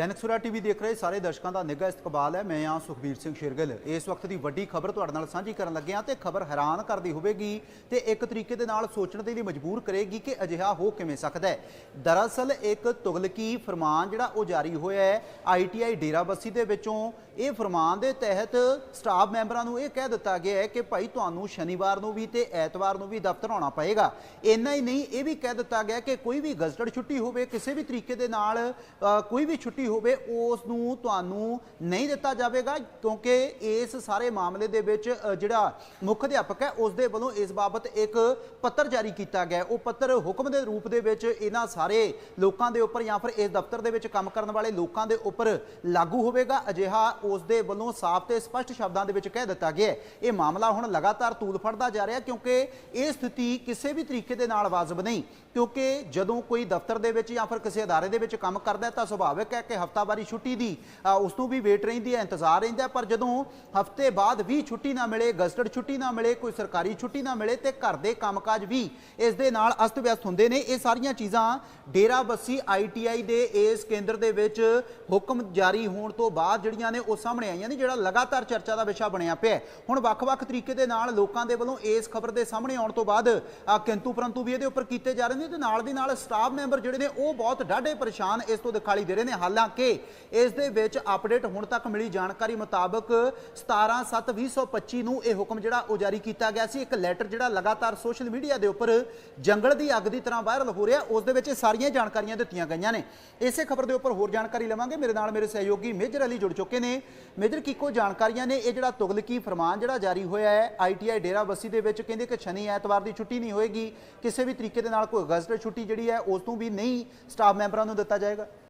ਦੈਨਿਕ ਸੁਰਾ ਟੀਵੀ ਦੇਖ ਰਹੇ ਸਾਰੇ ਦਰਸ਼ਕਾਂ ਦਾ ਨਿੱਘਾ ਇਸਤਕਬਾਲ ਹੈ। ਮੈਂ ਹਾਂ ਸੁਖਬੀਰ ਸਿੰਘ ਸ਼ੇਰਗਿੱਲ। ਇਸ ਵਕਤ ਦੀ ਵੱਡੀ ਖਬਰ ਤੁਹਾਡੇ ਨਾਲ ਸਾਂਝੀ ਕਰਨ ਲੱਗਿਆ ਹਾਂ ਤੇ ਖਬਰ ਹੈਰਾਨ ਕਰਦੀ ਹੋਵੇਗੀ ਤੇ ਇੱਕ ਤਰੀਕੇ ਦੇ ਨਾਲ ਸੋਚਣ ਦੇ ਲਈ ਮਜਬੂਰ ਕਰੇਗੀ ਕਿ ਅਜਿਹਾ ਹੋ ਕਿਵੇਂ ਸਕਦਾ ਹੈ। ਦਰਅਸਲ ਇੱਕ ਤੁਗਲਕੀ ਫਰਮਾਨ ਜਿਹੜਾ ਉਹ ਜਾਰੀ ਹੋਇਆ ਹੈ ਆਈਟੀਆਈ ਡੇਰਾਬੱਸੀ ਦੇ ਵਿੱਚੋਂ। ਇਹ ਫਰਮਾਨ ਦੇ ਤਹਿਤ ਸਟਾਫ ਮੈਂਬਰਾਂ ਨੂੰ ਇਹ ਕਹਿ ਦਿੱਤਾ ਗਿਆ ਹੈ ਕਿ ਭਾਈ ਤੁਹਾਨੂੰ ਸ਼ਨੀਵਾਰ ਨੂੰ ਵੀ ਤੇ ਐਤਵਾਰ ਨੂੰ ਵੀ ਦਫ਼ਤਰ ਆਉਣਾ ਪਏਗਾ। ਇੰਨਾ ਹੀ ਨਹੀਂ, ਇਹ ਵੀ ਕਹਿ ਦਿੱਤਾ ਗਿਆ ਕਿ ਕੋਈ ਵੀ ਗਜ਼ਟਡ ਛੁੱਟੀ ਹੋਵੇ, ਕਿਸੇ ਵੀ ਤਰੀਕੇ ਦੇ ਨਾਲ ਕੋਈ ਵੀ ਛੁੱਟੀ ਹੋਵੇ, ਉਸ ਨੂੰ ਤੁਹਾਨੂੰ ਨਹੀਂ ਦਿੱਤਾ ਜਾਵੇਗਾ, ਕਿਉਂਕਿ ਇਸ ਸਾਰੇ ਮਾਮਲੇ ਦੇ ਵਿੱਚ ਜਿਹੜਾ ਮੁੱਖ ਅਧਿਆਪਕ ਹੈ ਉਸ ਦੇ ਵੱਲੋਂ ਇਸ ਬਾਬਤ ਇੱਕ ਪੱਤਰ ਜਾਰੀ ਕੀਤਾ ਗਿਆ। ਉਹ ਪੱਤਰ ਹੁਕਮ ਦੇ ਰੂਪ ਦੇ ਵਿੱਚ ਇਹਨਾਂ ਸਾਰੇ ਲੋਕਾਂ ਦੇ ਉੱਪਰ ਜਾਂ ਫਿਰ ਇਸ ਦਫ਼ਤਰ ਦੇ ਵਿੱਚ ਕੰਮ ਕਰਨ ਵਾਲੇ ਲੋਕਾਂ ਦੇ ਉੱਪਰ ਲਾਗੂ ਹੋਵੇਗਾ। ਅਜਿਹਾ ਉਸ ਦੇ ਵੱਲੋਂ ਸਾਫ਼ ਤੇ ਸਪਸ਼ਟ ਸ਼ਬਦਾਂ ਦੇ ਵਿੱਚ ਕਹਿ ਦਿੱਤਾ ਗਿਆ ਇਹ ਮਾਮਲਾ ਹੁਣ ਲਗਾਤਾਰ ਤੂਲ ਫੜਦਾ ਜਾ ਰਿਹਾ, ਕਿਉਂਕਿ ਇਹ ਸਥਿਤੀ ਕਿਸੇ ਵੀ ਤਰੀਕੇ ਦੇ ਨਾਲ ਵਾਜਬ ਨਹੀਂ, ਕਿਉਂਕਿ ਜਦੋਂ ਕੋਈ ਦਫ਼ਤਰ ਦੇ ਵਿੱਚ ਜਾਂ ਫਿਰ ਕਿਸੇ ਅਦਾਰੇ ਦੇ ਵਿੱਚ ਕੰਮ ਕਰਦਾ ਤਾਂ ਸੁਭਾਵਿਕ ਹੈ ਕਿ ਹਫਤਾਵਾਰੀ ਛੁੱਟੀ ਦੀ ਅ, ਉਸ ਨੂੰ ਵੀ ਵੇਟ ਰਹਿੰਦੀ ਹੈ ਇੰਤਜ਼ਾਰ ਰਹਿੰਦਾ ਪਰ ਜਦੋਂ ਹਫ਼ਤੇ ਬਾਅਦ ਵੀ ਛੁੱਟੀ ਨਾ ਮਿਲੇ ਗਜ਼ਟਡ ਛੁੱਟੀ ਨਾ ਮਿਲੇ ਕੋਈ ਸਰਕਾਰੀ ਛੁੱਟੀ ਨਾ ਮਿਲੇ ਤੇ ਘਰ ਦੇ ਕੰਮਕਾਜ ਵੀ ਇਸ ਦੇ ਨਾਲ ਅਸਤ-ਵਿਅਸਤ ਹੁੰਦੇ ਨੇ। ਇਹ ਸਾਰੀਆਂ ਚੀਜ਼ਾਂ ਡੇਰਾ ਬੱਸੀ ਆਈਟੀਆਈ ਦੇ ਇਸ ਕੇਂਦਰ ਦੇ ਵਿੱਚ ਹੁਕਮ ਜਾਰੀ ਹੋਣ ਤੋਂ ਬਾਅਦ ਜਿਹੜੀਆਂ ਨੇ ਉਹ ਸਾਹਮਣੇ ਆਈਆਂ ਨੇ ਜਿਹੜਾ ਲਗਾਤਾਰ ਚਰਚਾ ਦਾ ਵਿਸ਼ਾ ਬਣਿਆ ਪਿਆ ਹੁਣ ਵੱਖ-ਵੱਖ ਤਰੀਕੇ ਦੇ ਨਾਲ ਲੋਕਾਂ ਦੇ ਵੱਲੋਂ ਇਸ ਖਬਰ ਦੇ ਸਾਹਮਣੇ ਆਉਣ ਤੋਂ ਬਾਅਦ ਕਿੰਤੂ ਪਰੰਤੂ ਵੀ ਇਹਦੇ ਉੱਪਰ ਕੀਤੇ ਜਾ ਰਹੇ ਨੇ ਤੇ ਨਾਲ ਦੀ ਨਾਲ ਸਟਾਫ ਮੈਂਬਰ ਜਿਹੜੇ ਨੇ ਉਹ ਬਹੁਤ ਡਾਢੇ ਪਰੇਸ਼ਾਨ ਇਸ ਤੋਂ ਦਿਖਾਈ ਦੇ ਰਹੇ ਨੇ। ਹਾਲਾਂਕਿ ਇਸ ਦੇ ਵਿੱਚ ਅਪਡੇਟ ਹੁਣ ਤੱਕ ਮਿਲੀ ਜਾਣਕਾਰੀ ਮੁਤਾਬਕ 17/7/2025 ਨੂੰ ਇਹ ਹੁਕਮ ਜਿਹੜਾ ਉਹ ਜਾਰੀ ਕੀਤਾ ਗਿਆ ਸੀ। ਇੱਕ ਲੈਟਰ ਜਿਹੜਾ ਲਗਾਤਾਰ ਸੋਸ਼ਲ ਮੀਡੀਆ ਦੇ ਉੱਪਰ ਜੰਗਲ ਦੀ ਅੱਗ ਦੀ ਤਰ੍ਹਾਂ ਵਾਇਰਲ ਹੋ ਰਿਹਾ ਉਸ ਦੇ ਵਿੱਚ ਇਹ ਸਾਰੀਆਂ ਜਾਣਕਾਰੀਆਂ ਦਿੱਤੀਆਂ ਗਈਆਂ ਨੇ। ਇਸੇ ਖਬਰ ਦੇ ਉੱਪਰ ਹੋਰ ਜਾਣਕਾਰੀ ਲਵਾਂਗੇ। ਮੇਰੇ ਨਾਲ ਮੇਰੇ ਸਹਿਯੋਗੀ ਮੇਜਰ ਅਲੀ ਜੁੜ ਚੁੱਕੇ ਨੇ। ਮੇਜਰ, ਕੀ ਕੀਕੋ ਜਾਣਕਾਰੀਆਂ ਨੇ? ਇਹ ਜਿਹੜਾ ਤੁਗਲਕੀ ਫਰਮਾਨ ਜਿਹੜਾ ਜਾਰੀ ਹੋਇਆ ਹੈ ਆਈਟੀਆਈ ਡੇਰਾਬੱਸੀ ਦੇ ਵਿੱਚ ਕਹਿੰਦੇ ਕਿ ਸ਼ਨੀ ਐਤਵਾਰ ਦੀ ਛੁੱਟੀ ਨਹੀਂ ਹੋਏਗੀ। ਕਿਸੇ ਵੀ ਤਰੀਕੇ ਦੇ ਨਾਲ ਕੋਈ ਗਜ਼ਟ ਛੁੱਟੀ ਜਿਹੜੀ ਹੈ, ਉਸ ਤੋਂ ਵੀ ਨਹੀਂ ਸਟਾਫ ਮੈਂਬਰਾਂ ਨੂੰ ਦਿੱਤਾ ਜਾਏਗਾ।